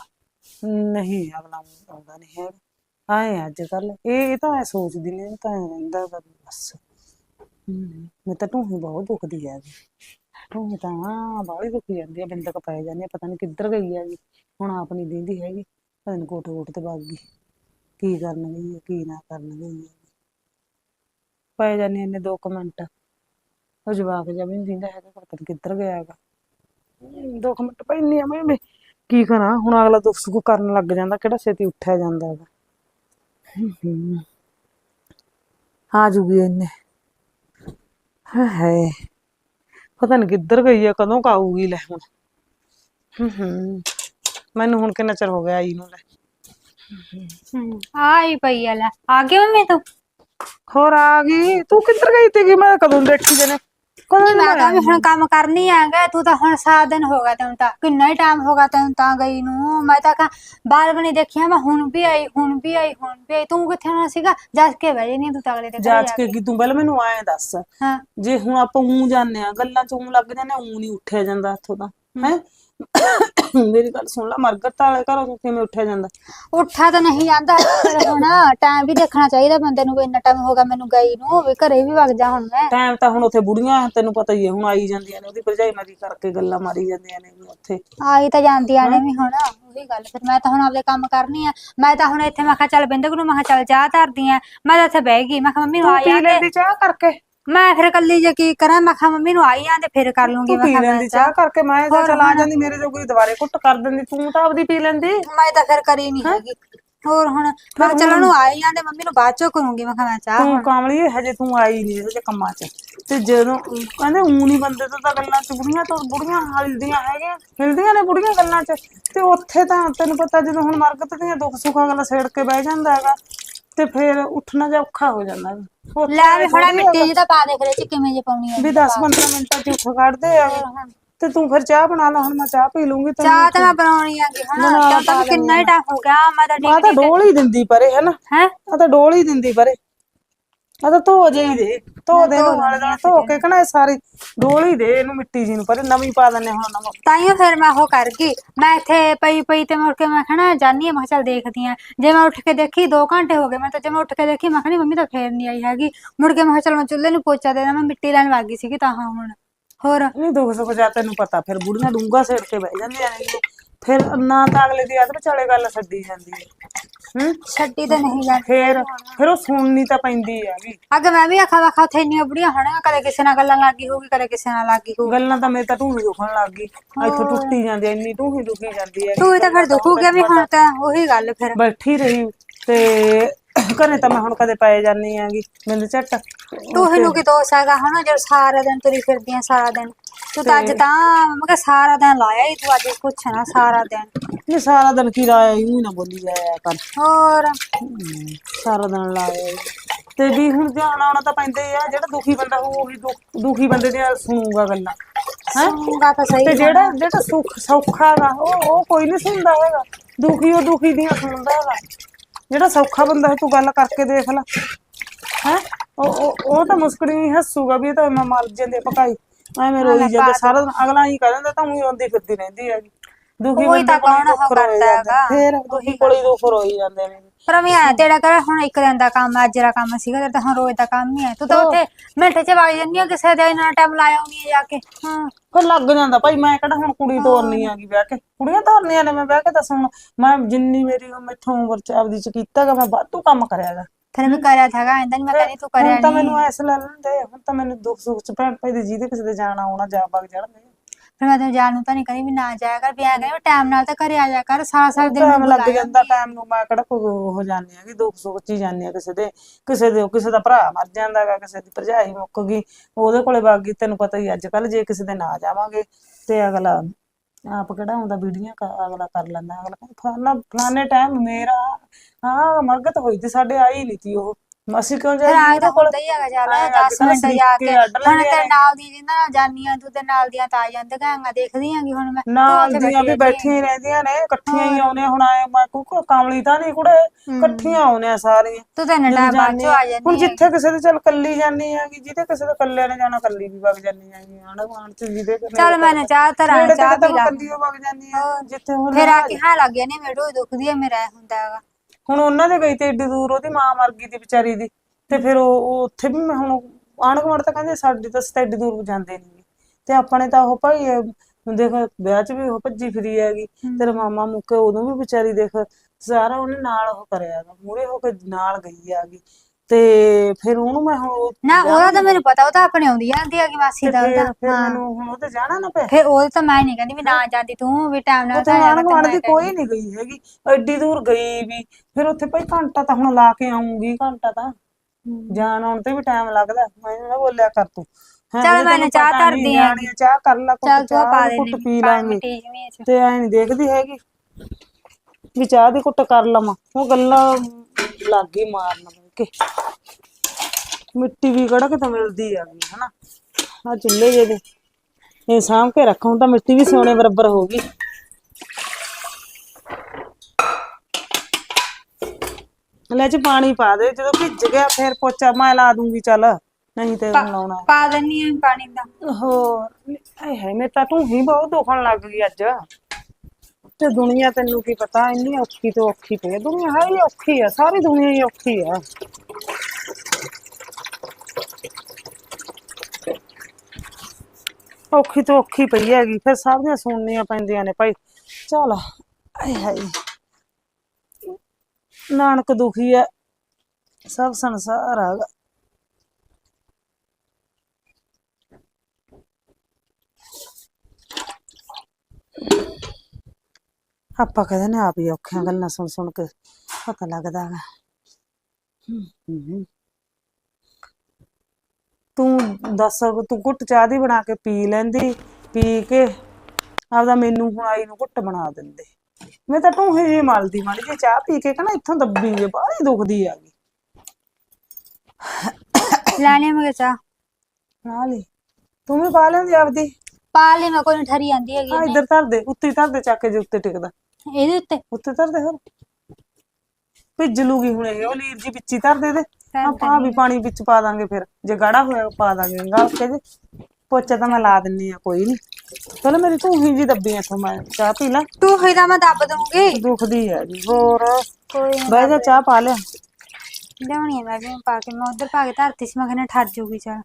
ਨਹੀਂ, ਅਗਲਾ ਆਉਂਦਾ ਨਹੀਂ ਹੈ ਆਏ ਅੱਜ ਕੱਲ ਇਹ ਇਹ ਤਾਂ ਐ ਸੋਚਦੀ ਨਹੀਂ ਤਾਂ ਐਂ ਰਹਿੰਦਾ ਗਾ ਵੀ ਬਸ। ਹਮ, ਮੈਂ ਤਾਂ ਢੂਹੀ ਬਹੁਤ ਦੁਖਦੀ ਹੈ ਢੂਹੀ ਤਾਂ ਬਾਹਲੀ ਦੁਖੀ ਜਾਂਦੀ ਹੈ ਬਿੰਦਕ ਪੈ ਜਾਂਦੀ ਆ ਪਤਾ ਨਹੀਂ ਕਿੱਧਰ ਗਈ ਆ ਹੈ ਹੁਣ ਆਪ ਨਹੀਂ ਦਿੰਦੀ ਹੈਗੀ ਪਤਾ ਨਹੀਂ ਕੋਟ ਕੋਟ ਤੇ ਵਗ ਗਈ। ਕੀ ਕਰਨ ਗਈ ਹੈ ਕੀ ਨਾ ਕਰਨ ਗਈ ਹੈ ਪੈ ਜਾਂਦੇ ਇਹਨੇ ਦੋ ਕੁ ਮਿੰਟ। ਉਹ ਜਵਾਕ ਜਿਹਾ ਵੀ ਨਹੀਂ ਦਿੰਦਾ ਹੈਗਾ ਪਤਾ ਨਹੀਂ ਕਿੱਧਰ ਗਿਆ ਹੈਗਾ। ਹਮ, ਦੋ ਕੁ ਮਿੰਟ ਪੈਣੀ ਆ ਮੈਂ ਵੀ ਕੀ ਕਰਾਂ ਹੁਣ ਅਗਲਾ ਦੁੱਖ ਸੁੱਖ ਕਰਨ ਲੱਗ ਜਾਂਦਾ ਕਿਹੜਾ ਛੇਤੀ ਉੱਠਿਆ ਜਾਂਦਾ ਹੈਗਾ। ਆ ਜੂਗੀ ਇਹਨੇ। ਹਾਏ ਪਤਾ ਨਹੀਂ ਕਿੱਧਰ ਗਈ ਆ ਕਦੋਂ ਕੁ ਆਊਗੀ ਲੈ ਹੁਣ। ਹਮ ਹਮ ਮੈਨੂੰ ਹੁਣ ਕਿੰਨਾ ਚਿਰ ਹੋ ਗਿਆ ਆਈ ਨੂੰ ਲੈ। ਆ ਹੀ ਪਈ ਆ ਲੈ। ਆ ਗਈ ਮੰਮੀ ਤੂੰ? ਹੋਰ ਆ ਗਈ। ਤੂੰ ਕਿੱਧਰ ਗਈ ਤੀਗੀ? ਮੈਂ ਕਦੋਂ ਦੇਖੀ ਜਨੇ ਕਦੋਂ ਮੈਂ ਤਾਂ ਵੀ ਹੁਣ ਕੰਮ ਕਰਨੀ ਆਂਗਾ ਤੂੰ ਤਾਂ ਹੁਣ ਸਾਤ ਦਿਨ ਹੋ ਗਿਆ ਤੈਨੂੰ ਤਾਂ। ਕਿੰਨਾ ਹੀ ਟਾਈਮ ਹੋ ਗਿਆ ਤੈਨੂੰ ਤਾਂ ਗਈ ਨੂੰ। ਮੈਂ ਤਾਂ ਕਹਾਂ ਬਾਰ ਬਣੀ ਦੇਖਿਆ ਮੈਂ ਹੁਣ ਵੀ ਆਈ ਹੁਣ ਵੀ ਆਈ ਹੁਣ ਵੀ ਆਈ। ਤੂੰ ਕਿੱਥੇ ਹੋਣਾ ਸੀਗਾ? ਜੱਜ ਕੇ ਬਹਿ ਨਹੀਂ ਤੂੰ ਤਾਂ ਅਗਲੇ ਦੇ ਘਰੇ ਜਾਂਚ ਜਾ ਕੇ ਕੀ। ਤੂੰ ਪਹਿਲਾਂ ਮੈਨੂੰ ਆਏ ਦੱਸ। ਹਾਂ। ਜੇ ਹੁਣ ਆਪਾਂ ਉਂ ਜਾਂਦੇ ਆ ਗੱਲਾਂ ਚ ਉਂ ਲੱਗ ਜਾਂਦੇ ਉਂ ਨਹੀਂ ਉੱਠਿਆ ਜਾਂਦਾ ਇੱਥੋਂ ਤਾਂ ਹੈ? ਮੇਰੀ ਗੱਲ ਸੁਣ ਲੈ ਮਰਗਤ ਵਾਲੇ ਘਰੋਂ ਤੋਂ ਕਿਵੇਂ ਉੱਠਿਆ ਜਾਂਦਾ? ਉੱਠਾ ਤਾਂ ਨਹੀਂ ਜਾਂਦਾ ਪਰ ਹੁਣ ਟਾਈਮ ਵੀ ਦੇਖਣਾ ਚਾਹੀਦਾ ਬੰਦੇ ਨੂੰ ਵੀ ਇੰਨਾ ਟਾਈਮ ਹੋ ਗਿਆ ਮੈਨੂੰ ਗਈ ਨੂੰ ਵੀ ਘਰੇ ਵੀ ਵਗ ਜਾ ਹੁਣ ਮੈਂ। ਟਾਈਮ ਤਾਂ ਹੁਣ ਉੱਥੇ ਬੁੜੀਆਂ ਤੈਨੂੰ ਪਤਾ ਹੀ ਹੈ ਹੁਣ ਆਈ ਜਾਂਦੀਆਂ ਨੇ ਉਹਦੀ ਭਰਜਾਈ ਮਾਰੀ ਕਰਕੇ ਗੱਲਾਂ ਮਾਰੀ ਜਾਂਦੀਆਂ ਨੇ ਵੀ ਉੱਥੇ। ਆਈ ਤਾਂ ਜਾਂਦੀਆਂ ਨੇ ਵੀ ਹੁਣ ਉਹੀ ਗੱਲ ਫਿਰ ਮੈਂ ਤਾਂ ਹੁਣ ਆਪਦੇ ਕੰਮ ਕਰਨੀ ਆ। ਮੈਂ ਤਾਂ ਹੁਣ ਇੱਥੇ ਮੈਂ ਕਿਹਾ ਚੱਲ ਬਿੰਦਕ ਨੂੰ ਮੈਂ ਕਿਹਾ ਚੱਲ ਚਾਹ ਧਰਦੀ ਆ। ਮੈਂ ਤਾਂ ਇੱਥੇ ਬਹਿ ਗਈ ਮੈਂ ਕਿਹਾ ਮੰਮੀ ਨੂੰ ਆ ਪੀ ਜਾਂਦੇ ਲੈਂਦੀ ਚਾਹ ਕਰਕੇ? ਮੈਂ ਫਿਰ ਕੱਲੀ ਜੇ ਕੀ ਕਰਾਂ ਮੈਂ ਕਿਹਾ ਮੰਮੀ ਨੂੰ ਆਈ ਜਾਂਦੇ ਫਿਰ ਕਰ ਲੂੰਗੀ ਤੂੰ ਮੈਂ ਪੀ ਕਿਹਾ ਮੈਂ ਲੈਂਦੀ ਚਾਹ ਕਰਕੇ ਮੈਂ ਤਾਂ ਚਲਾ ਜਾਂਦੀ ਮੇਰੇ ਜੋ ਕੋਈ ਦੁਬਾਰੇ ਕੁੱਟ ਕਰ ਦਿੰਦੀ ਤੂੰ ਤਾਂ ਆਪਦੀ ਪੀ ਲੈਂਦੀ। ਮੈਂ ਤਾਂ ਫਿਰ ਕਰੀ ਨਹੀਂ ਹੈਗੀ। ਹੋਰ ਹੁਣ ਮੈਂ ਕਿਹਾ ਚੱਲ ਉਹਨੂੰ ਆਈ ਜਾਂਦੇ ਮੰਮੀ ਨੂੰ ਬਾਅਦ ਚੋਂ ਕਰੂੰਗੀ ਮੈਂ ਕਿਹਾ ਮੈਂ ਚਾਹ ਤੂੰ ਕਾਮਲੀ ਹਜੇ ਤੂੰ ਆਈ ਨਹੀਂ ਇਹਦੇ ਕੰਮਾਂ 'ਚ। ਤੇ ਜਦੋਂ ਕਹਿੰਦੇ ਊ ਨਹੀਂ ਬੰਦੇ ਤੋਂ ਤਾਂ ਗੱਲਾਂ 'ਚ ਬੁੜੀਆਂ ਤੋਂ ਬੁੜੀਆਂ ਹਿਲਦੀਆਂ ਹੈਗੀਆਂ। ਹਿਲਦੀਆਂ ਨੇ ਬੁੜੀਆਂ ਗੱਲਾਂ 'ਚ। ਤੇ ਉੱਥੇ ਤਾਂ ਤੈਨੂੰ ਪਤਾ ਜਦੋਂ ਹੁਣ ਮਰਗਤ ਦੀਆਂ ਦੁੱਖ ਸੁੱਖਾਂ ਗੱਲਾਂ ਛੇੜ ਕੇ ਬਹਿ ਜਾਂਦਾ ਹੈਗਾ। ਤੇ ਫਿਰ ਉੱਠਣਾ ਜਾਂ ਔਖਾ ਹੋ ਜਾਂਦਾ। ਉੱਥੇ ਲੈ ਵੀ ਫੜਾ ਮਿੱਟੀ ਜੀ ਤਾਂ ਪਾ ਦੇ ਫਿਰ ਇਹ ਚ ਕਿਵੇਂ ਜੇ ਪਾਉਣੀ ਹੈ ਵੀ 10 15 ਮਿੰਟਾਂ 'ਚ ਉੱਠ ਕੱਢਦੇ ਆ। ਤੇ ਤੂੰ ਫਿਰ ਚਾਹ ਬਣਾ ਲੈ ਹੁਣ ਮੈਂ ਚਾਹ ਪੀ ਲੂੰਗੀ ਤੈਨੂੰ ਚਾਹ ਤਾਂ ਮੈਂ ਬਣਾਉਣੀ ਆਂਗੀ ਹੁਣ ਤਾਂ ਕਿੰਨਾ ਹੀ ਟਾਈਮ ਹੋ ਗਿਆ ਮੈਂ ਤਾਂ ਡੋਲ ਹੀ ਦਿੰਦੀ ਪਰੇ ਹੈਨਾ ਹੈ? ਤਾਂ ਡੋਲ ਹੀ ਦਿੰਦੀ ਪਰੇ। ਆ ਤਾਂ ਧੋ ਜਿਹੀ ਦੇ ਧੋ ਦੇ ਨੂੰ ਵਾਲੇ ਨਾਲ ਧੋ ਕੇ ਕਹਣਾ ਸਾਰੀ ਡੋਲ ਹੀ ਦੇ ਇਹਨੂੰ ਮਿੱਟੀ ਜੀ ਨੂੰ ਪਰੇ ਨਵੀਂ ਪਾ ਦਿੰਨੇ ਹੁਣ ਨਵਾਂ। ਤਾਈਓ ਫਿਰ ਮੈਂ ਉਹ ਕਰ ਗਈ। ਮੈਂ ਇੱਥੇ ਪਈ ਪਈ ਤੇ ਮੈਂ ਉੱਠ ਕੇ ਮੈਂ ਖਣਾ ਜਾਨੀ ਆ ਮੈਂ ਕਿਹਾ ਚੱਲ ਦੇਖਦੀ ਆ ਜੇ ਮੈਂ ਉੱਠ ਕੇ ਦੇਖੀ 2 ਘੰਟੇ ਹੋ ਗਏ ਮੈਂ ਤਾਂ ਜੇ ਮੈਂ ਉੱਠ ਕੇ ਦੇਖੀ ਮੈਂ ਖਣੀ ਮੰਮੀ ਤਾਂ ਫੇਰ ਨਹੀਂ ਆਈ ਹੈਗੀ। ਮੁੜ ਕੇ ਮੈਂ ਕਿਹਾ ਚੱਲ ਮੈਂ ਚੁੱਲ੍ਹੇ ਨੂੰ ਪੋਚਾ ਦੇ ਦਾਂ ਮੈਂ ਮਿੱਟੀ ਲੈਣ ਲੱਗ ਗਈ ਸੀਗੀ ਤਾਂ ਹਾਂ ਹੁਣ। ਹੋਰ? ਨਹੀਂ ਦੁੱਖ ਸੁੱਖ ਜਾ ਤੈਨੂੰ ਪਤਾ ਫਿਰ ਬੁੜੀਆਂ ਡੂੰਗਾ ਸਿਰ ਤੇ ਬਹਿ ਜਾਂਦੀਆਂ ਨੇ। ਫਿਰ ਨਾ ਤਾਂ ਅਗਲੇ ਦੀ ਆਦਤ ਵਿਚਾਲੇ ਗੱਲ ਛੱਡੀ ਜਾਂਦੀ ਹੈ। ਹੂੰ? ਛੱਡੀ ਤਾਂ ਨਹੀਂ ਜਾਂਦੀ। ਫਿਰ ਫਿਰ ਉਹ ਸੁਣਨੀ ਤਾਂ ਪੈਂਦੀ ਹੈਗੀ ਅੱਗੇ ਮੈਂ ਵੀ ਆਖਾ ਵਾਖਾ ਉੱਥੇ ਇੰਨੀਆਂ ਬੁੜੀਆਂ ਹੋਣਗੀਆਂ ਕਦੇ ਕਿਸੇ ਨਾਲ ਗੱਲਾਂ ਲੱਗੀ ਹੋਊਗੀ ਕਦੇ ਕਿਸੇ ਨਾਲ ਲੱਗੀ ਹੋਊਗੀ। ਗੱਲਾਂ ਤਾਂ ਮੇਰੇ ਤਾਂ ਢੂਹੀ ਦੁਖਣ ਲੱਗ ਗਈ। ਇੱਥੋਂ ਟੁੱਟੀ ਜਾਂਦੀ ਐ, ਇੰਨੀ ਢੂਹੀ ਦੁਖੀ ਜਾਂਦੀ ਹੈ ਤੂੰ ਤਾਂ ਫਿਰ ਦੁਖੂ ਗਿਆ ਵੀ ਹੁਣ ਤਾਂ ਉਹੀ ਗੱਲ ਫਿਰ। ਬੈਠੀ ਰਹੀ ਤੇ ਘਰੇ ਤਾਂ ਮੈਂ ਹੁਣ ਕਦੇ ਪਏ ਜਾਂਦੀ ਆਂਗੀ ਬਿੰਦ ਝੱਟ। ਤੂੰ ਹੀ ਨੂੰ ਕੀ ਦੋਸ ਹੈਗਾ ਹਨਾ ਜਦ ਸਾਰਾ ਦਿਨ ਤੁਰੀ ਫਿਰਦੀ ਆ ਸਾਰਾ ਦਿਨ। ਤੂੰ ਤਾਂ ਅੱਜ ਤਾਂ ਮੈਂ ਕਿਹਾ ਸਾਰਾ ਦਿਨ ਲਾਇਆ ਹੀ ਤੂੰ ਅੱਜ ਕੁਛ ਨਾ ਸਾਰਾ ਦਿਨ। ਨਹੀਂ ਸਾਰਾ ਦਿਨ ਕੀ ਲਾਇਆ ਹੀ ਨਾ ਬੋਲੀ ਜਾਇਆ ਕਰ। ਹੋਰ? ਸਾਰਾ ਦਿਨ ਲਾਇਆ। ਤੇ ਵੀ ਹੁਣ ਧਿਆਨ ਆਉਣਾ ਤਾਂ ਪੈਂਦਾ ਹੀ ਆ ਜਿਹੜਾ ਦੁਖੀ ਬੰਦਾ ਹੋਊ ਉਹੀ ਦੁੱਖ- ਦੁਖੀ ਬੰਦੇ ਦੀਆਂ ਸੁਣੂਗਾ ਗੱਲਾਂ। ਹੈ? ਸੁਣੂਗਾ ਤਾਂ ਸਹੀ ਤੇ ਜਿਹੜਾ ਜਿਹੜਾ ਸੁੱਖ ਸੌਖਾ ਗਾ ਉਹ ਉਹ ਕੋਈ ਨਹੀਂ ਸੁਣਦਾ ਹੈਗਾ। ਦੁਖੀ ਉਹ ਦੁਖੀ ਦੀਆਂ ਸੁਣਦਾ ਹੈਗਾ। ਜਿਹੜਾ ਸੌਖਾ ਬੰਦਾ ਹੈ ਤੂੰ ਗੱਲ ਕਰਕੇ ਦੇਖ ਲੈ। ਹੈ? ਉਹ ਉਹ ਉਹ ਤਾਂ ਮੁਸਕੜੀ ਨਹੀਂ ਹੱਸੂਗਾ ਵੀ ਇਹ ਤਾਂ ਮੈਂ ਮਰ ਜਾਂਦੇ ਪਕਾਈ ਐਵੇਂ ਰੋਈ ਜਾਂਦੇ ਸਾਰਾ ਦਿਨ ਅਗਲਾ ਹੀ ਕਹਿ ਦਿੰਦਾ ਤਾਂ ਉਹੀ ਰੋਂਦੀ ਫਿਰਦੀ ਰਹਿੰਦੀ ਹੈਗੀ। ਦੁਖੀ ਉਹੀ ਤਾਂ ਕੌਣ ਉਹ ਦੁੱਖ ਕਰਦਾ ਜਾਂਦੇ। ਹੈਗਾ। ਫੇਰ ਦੁਖੀ ਕੋਲ ਹੀ ਦੁੱਖ ਰੋਈ ਜਾਂਦੇ ਨੇ। ਪਰ ਮੈਂ ਆਇਆ ਤੇਰਾ ਕਰ ਹੁਣ ਇੱਕ ਦਿਨ ਦਾ ਕੰਮ ਆ, ਅੱਜ ਦਾ ਕੰਮ ਸੀਗਾ ਤੇਰਾ ਤਾਂ ਹੁਣ ਰੋਜ਼ ਦਾ ਕੰਮ ਹੀ ਹੈ ਤੂੰ ਤਾਂ ਉੱਥੇ ਮਿੰਟ ਚ ਵਗ ਜਾਂਦੀ ਆ ਕਿਸੇ ਦੇ ਇੰਨਾ ਟਾਈਮ ਲਾਇਆ ਹੁੰਦੀ ਆ ਜਾ ਕੇ। ਹਾਂ। ਫਿਰ ਲੱਗ ਜਾਂਦਾ ਭਾਈ ਮੈਂ ਕਿਹੜਾ ਹੁਣ ਕੁੜੀ ਤੋਰਨੀ ਆਗੀ ਵਿਆਹ ਕੇ? ਕੁੜੀਆਂ ਤੋਰਨੀਆਂ ਨੇ ਮੈਂ ਵਿਆਹ ਕੇ ਦੱਸ ਹੁਣ। ਮੈਂ ਜਿੰਨੀ ਮੇਰੀ ਮੈਥੋਂ ਉਮਰ ਚ ਆਪਦੀ ਚ ਕੀਤਾਗਾ ਮੈਂ ਵਾਧੂ ਕੰਮ ਕਰਿਆਗਾ ਫਿਰ ਵੀ ਕਰਿਆ ਥਾਗਾ ਇੰਦਾ ਨਹੀਂ ਮੈਂ ਕਹਿੰਦੀ ਤੂੰ ਕਰਿਆ ਹੁਣ ਤਾਂ ਨਹੀਂ ਮੈਨੂੰ ਐਸ ਲੈ ਲੈਂਦੇ ਹੁਣ ਤਾਂ ਮੈਨੂੰ ਦੁੱਖ ਸੁੱਖ ਚ ਭੈਣ ਭਾਈ ਦੇ ਜਿਹਦੇ ਕਿਸੇ ਦੇ ਜਾਣਾ ਆਉਣਾ ਜਾ ਵਗ ਜਾਣਗੇ ਫਿਰ ਮੈਂ ਤੈਨੂੰ ਜਾਣ ਨੂੰ ਤਾਂ ਨਹੀਂ ਕਹਿੰਦੀ ਵੀ ਨਾ ਜਾਇਆ ਕਰ ਵੀ ਐ ਕਹਿੰਦੀ ਟਾਈਮ ਨਾਲ ਤਾਂ ਘਰੇ ਆ ਜਾ ਕਰ ਸਾਰਾ ਸਾਰਾ ਦਿਨ ਟਾਈਮ ਲੱਗ ਜਾਂਦਾ ਟਾਈਮ ਨੂੰ ਮੈਂ ਕਿਹੜਾ ਕੋਈ ਹੋ ਜਾਂਦੀ ਆ ਕਿ ਦੁੱਖ ਸੁੱਖ ਚ ਹੀ ਜਾਂਦੀ ਆ ਕਿਸੇ ਦੇ ਕਿਸੇ ਦੇ ਕਿਸੇ ਦਾ ਭਰਾ ਮਰ ਜਾਂਦਾ ਗਾ ਕਿਸੇ ਦੀ ਭਰਜਾਈ ਮੁੱਕ ਗਈ ਉਹਦੇ ਕੋਲੇ ਵਗ ਗਈ ਤੈਨੂੰ ਪਤਾ ਹੀ ਅੱਜ ਕੱਲ ਜੇ ਕਿਸੇ ਦੇ ਨਾ ਜਾਵਾਂਗੇ ਤੇ ਅਗਲਾ ਆਪ ਕਿਹੜਾ ਹੁੰਦਾ ਵੀਡੀਆਂ ਅਗਲਾ ਕਰ ਲੈਂਦਾ ਅਗਲਾ ਫਲਾਨਾ ਫਲਾਣੇ ਟਾਈਮ ਮੇਰਾ ਹਾਂ ਮਰਗਤ ਹੋਈ ਤੇ ਸਾਡੇ ਆਈ ਨਹੀਂ ਤੀ ਉਹ। ਅਸੀਂ ਕਿਉਂ ਫਿਰ ਆਏ ਤਾਂ ਹੁੰਦਾ ਹੀ ਹੈਗਾ ਚੱਲ ਐਂ 10 ਅੱਜ ਕੱਲ੍ਹ ਮਿੰਟ ਜਾ ਕੇ ਹੁਣ ਤੇਰੇ ਆ। ਨਾਲ ਦੀ ਜਿੰਨਾ ਨਾਲ ਜਾਨੀਆਂ ਤੂੰ ਤੇ ਨਾਲ ਦੀਆਂ ਤਾਂ ਆ ਜਾਂਦੀਆਂ ਆਂ ਦੇਖਦੀ ਆਂਗੀ ਹੁਣ ਮੈਂ। ਤੂੰ ਨਾਲ ਦੀਆਂ ਵੀ ਬੈਠੀ ਬੈਠੀਆਂ ਹੀ ਰਹਿੰਦੀਆਂ ਨੇ ਇਕੱਠੀਆਂ ਹੀ ਆਉਨੇ ਹੁਣ ਆਏ ਮੈਂ ਕੋ ਕਾਮਲੀ ਤਾਂ ਨਹੀਂ ਕੁੜੇ ਇਕੱਠੀਆਂ ਆਉਨੇ ਆ ਸਾਰੀਆਂ। ਤੂੰ ਤਾਂ ਜਦੋਂ ਟਾਈਮ ਬਾਅਦ ਜਾਂਦੀ ਚੋਂ ਆ- ਆ। ਹੁਣ ਜਾਂਦੀ ਹੈ ਜਿੱਥੇ ਕਿਸੇ ਦੇ ਚੱਲ ਕੱਲੀ ਜਾਨੀ ਹੈਗੀ ਜਿਹਦੇ ਕਿਸੇ ਦੇ ਕੱਲੇ ਨੇ ਜਾਣਾ ਕੱਲੀ ਵੀ ਵਗ ਜਾਨੀ ਹੈਗੀ। ਆਣ ਆਣ ਚ ਜਿਹਦੇ ਚੱਲ ਮੈਨੇ ਚਾਹ ਨੇੜੇ ਚਾਹ ਤੇਰੇ ਪੀ ਤਾਂ ਲਾ ਕੱਲੀ ਵਗ ਜਾਨੀ ਆ ਜਿੱਥੇ ਹੁਣ ਫਿਰ ਆ ਕੇ ਹਾਂ ਲੱਗ ਗਿਆ ਨੇ ਮੇਰੇ ਢੋਈ ਦੁਖਦੀ ਹੈ ਮੇਰਾ ਹੁੰਦਾ ਹੈਗਾ। ਹੁਣ ਉਹਨਾਂ ਦੇ ਗਈ ਤੇ ਏਡੀ ਦੂਰ ਉਹਦੀ ਮਾਂ ਮਰ ਗਈ ਤੇ ਵਿਚਾਰੀ ਦੀ ਤੇ ਫਿਰ ਉਹ ਉੱਥੇ ਵੀ ਮੈਂ ਹੁਣ ਆਂਢ ਗੁਆਂਢ ਤਾਂ ਕਹਿੰਦੇ ਸਾਡੀ ਤਾਂ ਏਡੀ ਦੂਰ ਜਾਂਦੇ ਨਹੀਂ ਤੇ ਆਪਣੇ ਤਾਂ ਉਹ ਭਾਈ ਦੇਖ ਵਿਆਹ 'ਚ ਵੀ ਉਹ ਭੱਜੀ ਫਿਰੀ ਹੈਗੀ ਤੇਰਾ ਮਾਮਾ ਮੁੱਕੇ ਉਦੋਂ ਵੀ ਵਿਚਾਰੀ ਦੇਖ ਸਾਰਾ ਉਹਨੇ ਨਾਲ ਉਹ ਕਰਿਆ ਮੂਰੇ ਹੋ ਕੇ ਨਾਲ ਗਈ ਹੈਗੀ। ਤੇ ਫਿਰ ਉਹਨੂੰ ਮੈਂ ਹੁਣ ਨਾ ਉਹਦਾ ਤਾਂ ਮੈਨੂੰ ਪਤਾ ਉਹ ਤਾਂ ਆਪਣੇ ਆਉਂਦੀ ਜਾਂਦੀ ਹੈਗੀ ਮਾਸੀ ਦਾ ਉਹਦਾ ਫਿਰ ਮੈਨੂੰ ਹੁਣ ਉਹ ਤੇ ਜਾਣਾ ਨਾ ਪਿਆ। ਫਿਰ ਉਹ ਤਾਂ ਮੈਂ ਨਹੀਂ ਕਹਿੰਦੀ ਵੀ ਨਾ ਜਾਂਦੀ ਤੂੰ ਵੀ ਟਾਈਮ ਨਾਲ ਉੱਥੇ ਤਾਂ ਆਂਢ ਗੁਆਂਢ ਦੀ ਕੋਈ ਨਹੀਂ ਗਈ ਹੈਗੀ ਐਡੀ ਦੂਰ ਗਈ ਵੀ ਫਿਰ ਉੱਥੇ ਭਾਈ ਘੰਟਾ ਤਾਂ ਹੁਣ ਲਾ ਕੇ ਆਉਂਗੀ ਘੰਟਾ ਤਾਂ। ਜਾਣ ਆਉਣ ਤੇ ਵੀ ਟਾਈਮ ਲੱਗਦਾ ਮੈਂ ਨਾ ਬੋਲਿਆ ਕਰ ਤੂੰ। ਹੈਂ, ਚੱਲ ਮੈਂ ਤੈਨੂੰ ਚਾਹ ਪਤਾ ਧਰਦੀ ਨੀ, ਆਂ। ਆ, ਚਾਹ ਕਰ ਲਾ ਚੱਲ ਕੁੱਟ ਤੂੰ ਆਹ ਚਾਹ ਪਾ ਦੀ ਕੁੱਟ ਪੀ ਲਾਂਗੇ ਤੇ ਐ ਨਹੀਂ ਦੇਖਦੀ ਹੈਗੀ ਵੀ ਚਾਹ ਦੀ ਕੁੱਟ ਕਰ ਲਵਾਂ ਉਹ ਗੱਲਾਂ ਲੱਗ ਗਈ ਮਾਰਨ ਕੇ। ਮਿੱਟੀ ਵੀ ਕਿਹੜਾ ਕਿਤੇ ਮਿਲਦੀ ਆ ਹਨਾ? ਆ ਚੁੱਲ੍ਹੇ ਜਿਹੇ ਦੇ। ਇਹ ਸਾਂਭ ਕੇ ਰੱਖਾਂ ਤਾਂ ਮਿੱਟੀ ਵੀ ਸੋਨੇ ਬਰਾਬਰ ਹੋ ਗਈ। ਲੈ ਚ ਪਾਣੀ ਪਾ ਦੇ ਜਦੋਂ ਭਿੱਜ ਗਿਆ ਫਿਰ ਪੋਚਾ ਮੈਂ ਲਾ ਦੂੰਗੀ ਚੱਲ ਨਹੀਂ ਤੇ ਲਾਉਣਾ। ਪਾ ਦਿੰਨੀ ਆ ਪਾਣੀ ਦਾ। ਹੋਰ ਆਏ ਹੈ ਮੈਂ ਤਾਂ ਤੂੰ ਹੀ ਬਹੁਤ ਦੁਖਣ ਲੱਗ ਗਈ ਅੱਜ। ਤੇ ਦੁਨੀਆ ਤੈਨੂੰ ਕੀ ਪਤਾ, ਇੰਨੀ ਔਖੀ ਤੋਂ ਔਖੀ ਪਈ ਆ। ਦੁਨੀਆ ਹੈ ਹੀ ਔਖੀ ਆ, ਸਾਰੀ ਦੁਨੀਆ ਹੀ ਔਖੀ ਆ। ਔਖੀ ਤੋਂ ਔਖੀ ਪਈ ਹੈਗੀ, ਫਿਰ ਸਭ ਦੀਆਂ ਸੁਣਨੀਆਂ ਪੈਂਦੀਆਂ ਨੇ ਭਾਈ। ਚਲ, ਆਏ ਹਾਏ। ਨਾਨਕ ਦੁਖੀ ਹੈ ਸਭ ਸੰਸਾਰ ਆਗਾ ਆਪਾਂ ਕਹਿੰਦੇ ਨੇ ਆਪ ਹੀ ਔਖੀਆਂ ਗੱਲਾਂ ਸੁਣ ਸੁਣ ਕੇ ਪਤਾ ਲੱਗਦਾ ਹਮ। ਤੂੰ ਦੱਸ ਤੂੰ ਘੁੱਟ ਚਾਹ ਦੀ ਬਣਾ ਕੇ ਪੀ ਲੈਂਦੀ ਪੀ ਕੇ ਆਪਦਾ ਮੈਨੂੰ ਹੁਣ ਆਈ ਨੂੰ ਘੁੱਟ ਬਣਾ ਦਿੰਦੇ। ਮੈਂ ਤਾਂ ਤੂੰ ਹੀ ਮਲਦੀ ਮਾੜੀ ਜੇ ਚਾਹ ਪੀ ਕੇ ਕਹਣਾ ਇੱਥੋਂ ਦੱਬੀ ਜੇ ਬਾਹਲੀ ਦੁਖਦੀ ਆ ਗਈ ਲੈ ਲਿਆ ਮੈਂ ਚਾਹ। ਨਾ ਲਈ ਤੂੰ ਵੀ ਪਾ ਲੈਂਦੀ ਆਪਦੀ। ਪਾ ਲਈ ਮੈਂ ਕੋਈ ਠਰੀ ਆਂਦੀ ਹੈਗੀ ਆ ਇੱਧਰ ਧਰ ਦੇ ਉੱਤੇ ਹੀ ਧਰ ਦੇ ਚੱਕ ਕੇ ਜੇ ਉੱਤੇ ਟਿਕਦਾ। ਇਹਦੇ ਉੱਤੇ। ਉੱਤੇ ਧਰ ਦੇ ਹੋਰ। ਭਿੱਜ ਲੂਗੀ ਹੁਣ ਇਹ ਉਹ ਲੀਰ ਜੀ ਵਿੱਚ ਹੀ ਧਰ ਦੇ ਦੇ ਆਪਾਂ ਵੀ ਪਾਣੀ ਵਿੱਚ ਪਾ ਦਾਂਗੇ ਫਿਰ। ਜੇ ਗਾੜਾ ਹੋਇਆ ਪਾ ਦਾਂਗੇ ਗਾਲ ਕੇ ਜੇ। ਪੋਚਾ ਤਾਂ ਮੈਂ ਲਾ ਦਿੰਨੀ ਆ ਕੋਈ ਨਹੀਂ ਚਲੋ ਮੇਰੀ ਤੂੰ ਹੀ ਜੀ ਦੱਬੀ ਇੱਥੋਂ ਮੈਂ ਚਾਹ ਪੀ ਲਾਂ। ਤੂੰ ਹੀ ਤਾਂ ਮੈਂ ਦੱਬ ਦੂੰਗੀ ਦੁਖਦੀ ਹੈ ਜੀ ਹੋਰ। ਕੋਈ ਨੀ ਬਹਿ ਜਾ ਚਾਹ ਪਾ ਲਿਆ। ਲਿਆਉਣੀ ਆ ਮੈਂ ਵੀ ਪਾ ਕੇ ਮੈਂ ਉਧਰ ਪਾ ਕੇ ਧਰਤੀ ਸੀ ਮੈਂ ਕਹਿੰਦਾ ਠਰ ਜੂਗੀ ਚੱਲ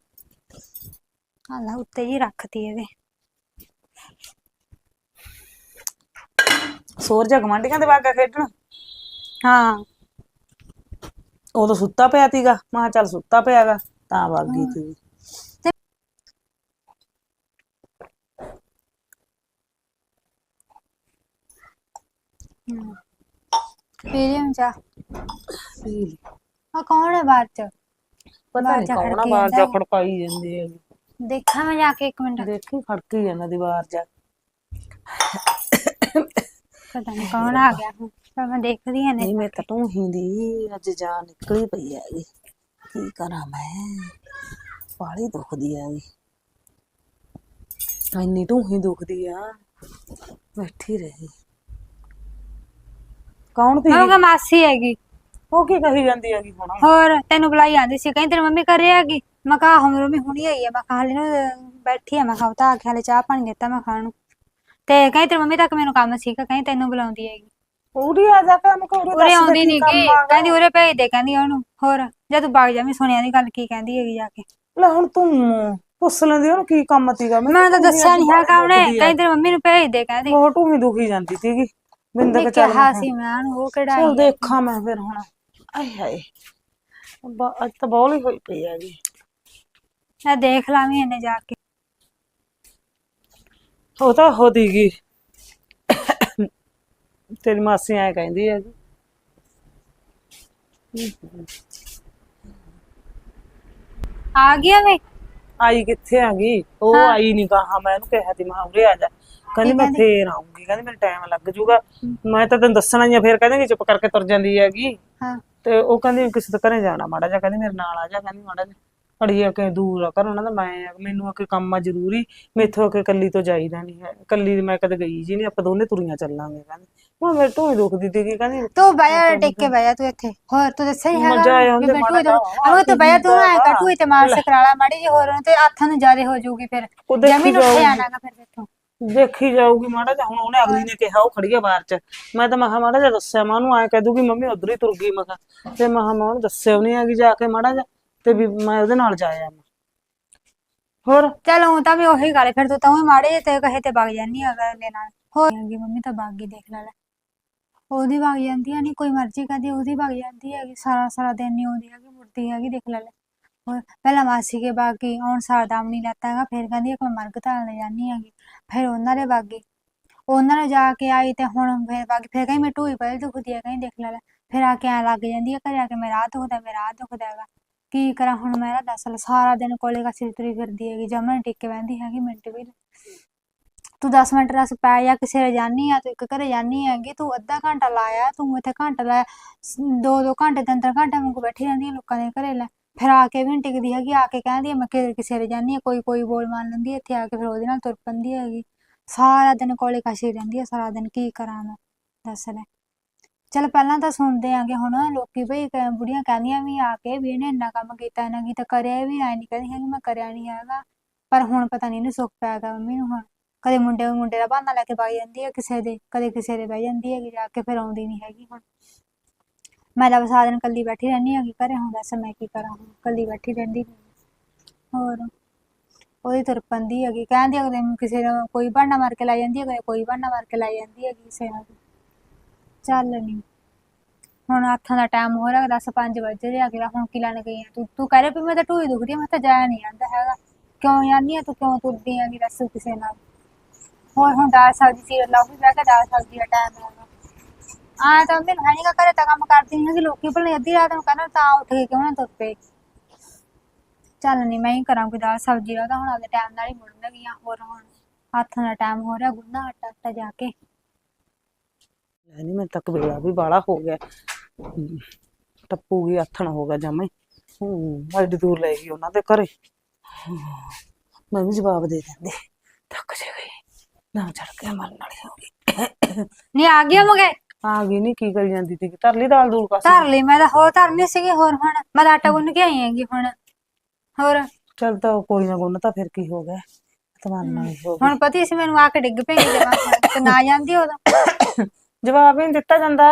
ਆਲਾ ਉੱਤੇ ਹੀ ਰੱਖਤੀ ਇਹਦੇ। ਸੋਰ ਜਾ ਗਵਾਂਢੀਆਂ ਦੇ ਵਾਗਾ ਖੇਡਣ। ਹਾਂ। ਉਦੋਂ ਸੁੱਤਾ ਪਿਆ ਤੀਗਾ ਮੈਂ ਚੱਲ ਸੁੱਤਾ ਪਿਆਗਾ ਤਾਂ ਵਗ ਗਈ ਤੀ ਪੀ ਲਿਆ ਚਾਹ? ਪੀ ਲਈ। ਆ ਕੌਣ ਹੈ ਬਾਅਦ ਚ? ਪਤਾ ਨਹੀਂ ਕੌਣ ਆ ਬਾਹਰ ਜਾ। ਖੜਕਾਈ ਜਾਂਦੀ ਹੈ ਦੇਖਾਂ ਮੈਂ ਜਾ ਕੇ ਇੱਕ ਮਿੰਟ। ਦੇਖੀ ਖੜਕੀ ਜਾਂਦਾ ਦੀਵਾਰ ਜਾ ਪਤਾ ਨਹੀਂ ਕੌਣ ਆ ਗਿਆ ਹੁਣ ਪਰ ਮੈਂ ਦੇਖਦੀ ਹਾਂ ਨਹੀਂ ਮੈਂ ਤਾਂ ਤੂੰ ਹੀ ਦੀ ਅੱਜ ਜਾਨ ਨਿਕਲੀ ਪਈ ਹੈਗੀ। ਕੀ ਕਰਾਂ ਮੈਂ? ਬਾਲੀ ਦੁਖਦੀ ਹੈਗੀ। ਇੰਨੀ ਤੂੰ ਹੀ ਦੁਖਦੀ ਆ ਬੈਠੀ ਰਹੀ। ਕੌਣ ਤੀ ਮੈਂ ਕਿਹਾ ਮਾਸੀ ਹੈਗੀ। ਉਹ ਕੀ ਕਹੀ ਜਾਂਦੀ ਹੈਗੀ ਹੁਣ? ਹੋਰ ਤੈਨੂੰ ਬੁਲਾਈ ਆਂਦੀ ਸੀ ਕਹਿੰਦੀ ਤੇਰੀ ਮੰਮੀ ਘਰੇ ਹੈਗੀ। ਮੈਂ ਕਿਹਾ ਆਹੋ ਮੇਰੀ ਮੰਮੀ ਹੁਣੀ ਆਈ ਹੈ ਮੈਂ ਕਿਹਾ ਹਲੇ ਨਾ ਬੈਠੀ ਆ ਮੈਂ ਕਿਹਾ ਉਹ ਤਾਂ ਆ ਕੇ ਹਲੇ ਚਾਹ ਪਾਣੀ ਦਿੱਤਾ ਮੈਂ ਖਾਣ ਨੂੰ ਤੇ ਕਹਿੰਦੀ ਤੇਰੀ ਮੰਮੀ ਤੱਕ ਮੈਨੂੰ ਕੰਮ ਸੀਗਾ ਕਹਿੰਦੀ ਤੈਨੂੰ ਬੁਲਾਉਂਦੀ ਹੈਗੀ। ਉਰੀ ਆ ਜਾ ਕੇ ਮੈਂ ਉਰੇ ਆਉਂਦੀ ਨਹੀਂ ਗਈ ਕਹਿੰਦੀ ਉਰੇ ਭੇਜ ਦੇ ਕਹਿੰਦੀ ਉਹਨੂੰ। ਹੋਰ ਜੇ ਤੂੰ ਵਗ ਜਾ ਮੈਂ ਸੁਣਿਆ ਦੀ ਗੱਲ ਕੀ ਕਹਿੰਦੀ ਹੈਗੀ ਜਾ ਕੇ। ਲੈ ਹੁਣ ਤੂੰ ਪੁੱਛ ਲੈਂਦੀ ਉਹਨੂੰ ਕੀ ਕੰਮ ਤੀਗਾ ਮੈਂ ਤਾਂ ਦੱਸਿਆ ਨਹੀਂ ਹੈਗਾ ਉਹਨੇ। ਕਹਿੰਦੀ ਤੇਰੀ ਮੰਮੀ ਨੂੰ ਭੇਜ ਦੇ ਕਹਿੰਦੀ। ਉਹ ਤੂੰ ਹੀ ਦੁਖੀ ਜਾਂਦੀ ਸੀਗੀ। ਬਿੰਦ ਮੈਂ ਕੇ ਚੱਲ ਕਿਹਾ ਸੀ ਮੈਂ ਉਹ ਕਿਹੜਾ ਚਲ ਦੇਖਾਂ ਮੈਂ ਫਿਰ ਹੁਣ। ਆਏ ਹਾਏ। ਅੱਜ ਤਾਂ ਬੌਲੀ ਹੋਈ ਪਈ ਹੈਗੀ। ਮੈਂ ਦੇਖ ਲਾਂਗੀ ਇਹਨੇ ਜਾ ਕੇ। ਉਹ ਤਾਂ ਹੋ ਦੀਗੀ ਤੇਰੀ ਮਾਸੀ ਐ ਕਹਿੰਦੀ ਹੈ ਆ ਗਿਆ ਵੇ। ਆਈ ਕਿੱਥੇ ਆ ਗਈ? ਉਹ ਆਈ ਨਹੀਂ ਕਹਾ ਮੈਂ ਉਹਨੂੰ ਕਿਹਾ ਤੀ ਮੈਂ ਉਰੇ ਆ ਜਾ। ਕਹਿੰਦੀ ਮੈਂ ਫੇਰ ਆਉਂਗੀ ਕਹਿੰਦੀ ਮੈਨੂੰ ਟਾਈਮ ਲੱਗ ਜਾਊਗਾ। ਮੈਂ ਤਾਂ ਤੈਨੂੰ ਦੱਸਣਾ ਹੀ ਆ ਫੇਰ ਕਹਿੰਦੀ ਕਿ ਚੁੱਪ ਕਰਕੇ ਤੁਰ ਜਾਂਦੀ ਹੈਗੀ। ਹਾਂ। ਤੇ ਉਹ ਕਹਿੰਦੀ ਕਿਸੇ ਦੇ ਘਰੇ ਜਾਣਾ ਮਾੜਾ ਜਿਹਾ ਕਹਿੰਦੀ ਮੇਰੇ ਨਾਲ ਆ ਜਾ ਕਹਿੰਦੀ ਮਾੜਾ ਜਿਹਾ। ਅੜੀਏ ਕਿ ਦੂਰ ਆ ਘਰ ਉਹਨਾਂ ਦਾ ਮੈਂ ਆ, ਮੈਨੂੰ ਆ ਕੇ ਕੰਮ ਆ ਜ਼ਰੂਰੀ ਮੈਥੋਂ ਆ ਕੇ ਕੱਲੀ ਤੋਂ ਜਾਈਦਾ ਨਹੀਂ ਹੈ। ਕੱਲੀ ਮੈਂ ਕਦੇ ਗਈ ਜੀ ਨਹੀਂ ਆਪਾਂ ਦੋਨੇ ਤੁਰੀਆਂ ਚੱਲਾਂਗੇ ਕਹਿੰਦੀ। ਉਹ ਮੇਰੇ ਤੋਂ ਹੀ ਦੁਖਦੀ ਸੀਗੀ ਕਹਿੰਦੀ ਤੂੰ ਬਾਇਆ ਟਿਕ ਕੇ ਬਾਇਆ ਤੂੰ ਇੱਥੇ। ਹੋਰ ਤੂੰ ਦੱਸਿਆ ਹੀ ਹੈਗਾ ਮਜ਼ਾ ਆਇਆ ਵੀ ਉਹਦੇ ਮੈਂ ਮਾੜਾ ਟੂਈ ਤੋਂ ਜਿਹਾ। ਤੂੰ ਬਾਇਆ ਤੂੰ ਐ ਕਰ ਟੂਈ ਤੇ ਮਾਰਸ ਕਰਾ ਲਾ ਮਾੜੀ ਜੀ ਹੋਰ ਉਹਨੂੰ ਤੇ ਹੱਥਾਂ ਨੂੰ ਜ਼ਿਆਦਾ ਹੋ ਜਾਊਗੀ ਫਿਰ। ਉਹ ਦੇਖੀ ਜਮੀਨ ਉੱਥੇ ਜਾਊਗੀ। ਆਣਾਗਾ ਫਿਰ ਦੇਖੋ ਦੇਖੀ ਜਾਊਗੀ ਮਾੜਾ ਜਿਹਾ ਹੁਣ ਉਹਨੇ ਅਗਲੀ ਨੇ ਕਿਹਾ ਉਹ ਖੜੀ ਆ ਬਾਹਰ ਚ। ਮੈਂ ਤਾਂ ਮਹਾ ਮਾੜਾ ਜਿਹਾ ਦੱਸਿਆ ਮੈਂ ਉਹਨੂੰ ਐ ਕਹਿ ਦੂਗੀ ਮੰਮੀ ਉਧਰ ਹੀ ਤੁਰ ਗਈ ਮੈਂ ਕਿਹਾ। ਤੇ ਮਹਾ ਮੈਂ ਉਹਨੂੰ ਦੱਸਿਆ ਨਹੀਂ ਹੈਗੀ ਜਾ ਕੇ ਮਾੜਾ ਜਿਹਾ। ਤੇ ਵੀ ਮੈਂ ਉਹਦੇ ਨਾਲ ਜਾਇਆ ਮੈਂ ਹੋਰ? ਚਲ ਉਹ ਤਾਂ ਵੀ ਉਹੀ ਗੱਲ, ਫਿਰ ਤੂੰ ਤਾਂ ਵੀ ਮਾੜੇ ਜਿਹੇ ਤੇ ਕਹੇ ਤੇ ਵਗ ਜਾਨੀ ਆ ਅਗਲੇ ਨਾਲ। ਹੋ ਜਾਂਦੀ ਮੰਮੀ ਤਾਂ ਵਗ ਗਈ, ਦੇਖ ਲੈ ਲੈ। ਉਹਦੀ ਵਗ ਜਾਂਦੀ ਆ ਨਹੀਂ ਕੋਈ ਮਰਜ਼ੀ ਕਦੀ ਉਹਦੀ ਵਗ ਜਾਂਦੀ ਹੈਗੀ, ਸਾਰਾ ਸਾਰਾ ਦਿਨ ਨਹੀਂ ਆਉਂਦੀ ਹੈਗੀ, ਮੁੜਦੀ ਹੈਗੀ, ਦੇਖ ਲੈ ਲੈ। ਹੋਰ, ਪਹਿਲਾਂ ਮਾਸੀ ਕੇ ਵਗ ਗਈ, ਹੁਣ ਸਾਰਾ ਦਮ ਨਹੀਂ ਲੈਤਾ ਹੈਗਾ, ਫਿਰ ਕਹਿੰਦੀ ਆ ਕਿ ਮੈਂ ਮਰਗ ਧਾਰਨ ਲੈ ਜਾਨੀ ਹੈਗੀ। ਫਿਰ ਉਹਨਾਂ ਦੇ ਵਗ ਗਈ। ਉਹਨਾਂ ਨੇ ਜਾ ਕੇ ਆਈ ਤੇ ਹੁਣ ਫਿਰ ਵਗ ਫਿਰ ਕਹਿੰਦੀ, ਮੈਂ ਢੂਈ ਪਹਿਲ ਦੁਖਦੀ ਹੈ ਕਹਿੰਦੀ, ਦੇਖ ਲੈ ਲੈ। ਫਿਰ ਆ ਕੇ ਐਂ ਲੱਗ ਜਾਂਦੀ ਹੈ ਘਰੇ, ਆ ਕੇ ਮੇਰਾ ਆਹ ਦੁਖਦਾ ਮੇਰਾ ਆਹ ਦੁਖਦਾ ਹੈਗਾ। ਕੀ ਕਰਾਂ ਹੁਣ ਮੈਂ ਨਾ ਦੱਸ ਲੈ ਸਾਰਾ ਦਿਨ ਕੋਲੇ ਕਾਸੀ ਤੁਰੀ ਫਿਰਦੀ ਹੈਗੀ ਜਮਨ ਟਿੱਕੇ ਹੈਗੀ ਮਿੰਟ ਵੀ। ਤੂੰ 10 ਮਿੰਟ ਰਸ ਪੈ ਜਾਂ ਕਿਸੇ ਦੇ ਜਾਨੀ ਆ, ਤੂੰ ਇੱਕ ਘਰੇ ਜਾਨੀ ਹੈਗੀ, ਤੂੰ ਅੱਧਾ ਘੰਟਾ ਲਾਇਆ, ਤੂੰ ਇੱਥੇ ਘੰਟਾ ਲਾਇਆ, ਦੋ ਦੋ ਘੰਟੇ ਤਿੰਨ ਤਿੰਨ ਘੰਟੇ ਵਾਂਗੂ ਬੈਠੀ ਰਹਿੰਦੀ ਹੈ ਲੋਕਾਂ ਦੇ ਘਰੇ ਲੈ। ਫਿਰ ਆ ਕੇ ਵੀ ਨੀ ਟਿਕਦੀ ਹੈਗੀ, ਆ ਕੇ ਕਹਿੰਦੀ ਆ ਮੈਂ ਕਿ- ਕਿਸੇ ਦੇ ਜਾਨੀ ਆ, ਕੋਈ ਕੋਈ ਬੋਲ ਮਾਰ ਲੈਂਦੀ ਇੱਥੇ ਆ ਕੇ ਫਿਰ ਉਹਦੇ ਨਾਲ ਤੁਰ ਪੈਂਦੀ ਹੈਗੀ। ਸਾਰਾ ਦਿਨ ਕੋਲੇ ਕਾਸੀ ਰਹਿੰਦੀ ਹੈ ਸਾਰਾ ਦਿਨ ਕੀ ਕਰਾਂ ਮੈਂ, ਦੱਸ ਲੈ। ਚਲ ਪਹਿਲਾਂ ਤਾਂ ਸੁਣਦੇ ਆਂਗੇ ਹੁਣ ਲੋਕੀ ਬਈ ਕ- ਬੁੜੀਆਂ ਕਹਿੰਦੀਆਂ ਵੀ ਆ ਕੇ ਵੀ ਇਹਨੇ ਇੰਨਾ ਕੰਮ ਕੀਤਾ ਇਹਨਾਂ ਕੀਤਾ ਕਰਿਆ ਵੀ, ਐ ਨਹੀਂ ਕਹਿੰਦੀ ਹੈਗੀ ਮੈਂ ਕਰਿਆ ਨਹੀਂ ਹੈਗਾ। ਪਰ ਹੁਣ ਪਤਾ ਨਹੀਂ ਇਹਨੂੰ ਸੁੱਖ ਪੈ ਗਿਆ ਮੰਮੀ ਨੂੰ ਹੁਣ। ਕਦੇ ਮੁੰਡੇ ਮੁੰਡੇ ਦਾ ਬਹਾਨਾ ਲੈ ਕੇ ਵਗ ਜਾਂਦੀ ਹੈ ਕਿਸੇ ਦੇ, ਕਦੇ ਕਿਸੇ ਦੇ ਬਹਿ ਜਾਂਦੀ ਹੈਗੀ ਜਾ ਕੇ ਫਿਰ ਆਉਂਦੀ ਨਹੀਂ ਹੈਗੀ ਹੁਣ। ਮੈਂ ਤਾਂ ਸਾਰਾ ਦਿਨ ਕੱਲੀ ਬੈਠੀ ਰਹਿੰਦੀ ਹੈਗੀ ਘਰੇ, ਹੁਣ ਦੱਸ ਮੈਂ ਕੀ ਕਰਾਂ ਹੁਣ? ਕੱਲੀ ਬੈਠੀ ਰਹਿੰਦੀ ਹੋਰ? ਉਹਦੀ ਤੁਰ ਪੈਂਦੀ ਹੈਗੀ। ਕਹਿੰਦੀ ਅਗਲੇ ਨੂੰ ਕਿਸੇ ਨੂੰ ਕੋਈ ਬਹਾਨਾ ਮਾਰ ਕੇ ਲਾਈ ਜਾਂਦੀ ਹੈ ਕਦੇ ਕੋਈ ਬਹਾਨਾ ਮਾਰ ਕੇ ਲਾਈ ਜਾਂਦੀ ਹੈਗੀ ਕਿਸੇ ਨਾਲ। ਚੱਲ ਨਹੀਂ ਹੁਣ ਅੱਠਾਂ ਦਾ ਟਾਈਮ ਹੋ ਰਿਹਾ 10 5 ਵਜੇ ਦੇ ਅਗਲਾ ਹੁਣ ਕੀ ਲੈਣ ਗਈ ਆ? ਤੂੰ ਤੂੰ ਕਹਿ ਰਿਹਾ ਵੀ ਮੈਂ ਤਾਂ ਢੂਈ ਦੁਖਦੀ ਆ, ਮੈਂ ਤਾਂ ਜਾਇਆ ਨਹੀਂ ਜਾਂਦਾ ਹੈਗਾ। ਕਿਉਂ ਜਾਂਦੀ ਆ ਤੂੰ, ਕਿਉਂ ਤੁਰਦੀ ਆਂਗੀ ਦੱਸ ਕਿਸੇ ਨਾਲ। ਹੋਰ ਹੁਣ ਦਾਲ ਸਬਜ਼ੀ ਚੀਰ ਲਾਉਗੀ ਬਹਿ ਕੇ ਦਾਲ ਸਬਜ਼ੀ ਦਾ ਟਾਈਮ ਹੈਗਾ ਆ ਤਾਂ ਮੈਨੂੰ ਹੈ ਨੀ ਘਰੇ ਤਾਂ ਕੰਮ ਕਰਦੀ ਨਹੀਂ ਹੈਗੀ, ਲੋਕੀ ਭਲੇ ਅੱਧੀ ਰਾਤ ਨੂੰ ਕਹਿੰਦੇ ਤਾਂ ਉੱਠ ਕੇ ਕਿਉਂ ਨਾ ਤੁਰ ਪਏ। ਚੱਲ ਨਹੀਂ ਮੈਂ ਹੀ ਕਰਾਂਗੀ ਦਾਲ ਸਬਜ਼ੀ ਦਾ, ਤਾਂ ਹੁਣ ਆਪਦੇ ਟਾਈਮ ਨਾਲ ਹੀ ਮੁੜਨਗੀਆਂ ਹੋਰ ਹੁਣ ਹੱਥ ਦਾ ਟਾਈਮ ਹੋ ਰਿਹਾ ਗੁੰਨਾ ਆਟਾ ਆਟਾ ਜਾ ਕੇ। ਨਹੀਂ ਮੈਂ ਤੱਕ ਵੇਲਾ ਵੀ ਬਾਲਾ ਹੋ ਗਿਆ। ਟੱਪੂਗੀ ਆਥਣ ਹੋ ਗਿਆ ਜਮੇ ਹੂੰ। ਐਡੀ ਦੂਰ ਲੈ ਗਈ ਉਹਨਾਂ ਦੇ ਘਰੇ। ਮੈਂ ਵੀ ਜਵਾਬ ਦੇ ਦਿੰਦੇ। ਥੱਕ ਜੇ ਗਈ। ਨਾ ਚੜ ਕੇ ਮਰਨ ਵਾਲੀ ਹੋ ਗਈ। ਨਹੀਂ ਆ ਗਿਆ ਮਗੇ ਆ ਗਈ ਨਹੀਂ ਕੀ ਕਰੀ ਜਾਂਦੀ ਸੀ ਧਰ ਲਈ ਦਾਲ ਦੂਲ ਕਾਸੇ ਧਰ ਲਈ ਮੈਂ ਤਾਂ ਹੋਰ ਧਰਨੀ ਸੀਗੀ ਹੋਰ ਹੁਣ। ਮੈਂ ਤਾਂ ਆਟਾ ਗੁੰਨ ਕੇ ਆਈ ਹੈਗੀ ਹੁਣ। ਹੋਰ? ਚੱਲ ਤਾਂ ਕੋਈ ਨਾ ਗੁੰਨ ਤਾਂ ਫਿਰ ਕੀ ਹੋ ਗਿਆ? ਤਮਾਨ ਨਾਲ ਹੀ ਗਿਆ ਹੁਣ ਪਤੀ ਸੀ ਮੈਨੂੰ ਆ ਕੇ ਡਿੱਗ ਪਈ ਜਮਾ। ਤੇ ਨਾ ਜਾਂਦੀ ਉਦੋਂ। ਜਵਾਬ ਹੀ ਦਿੱਤਾ ਜਾਂਦਾ।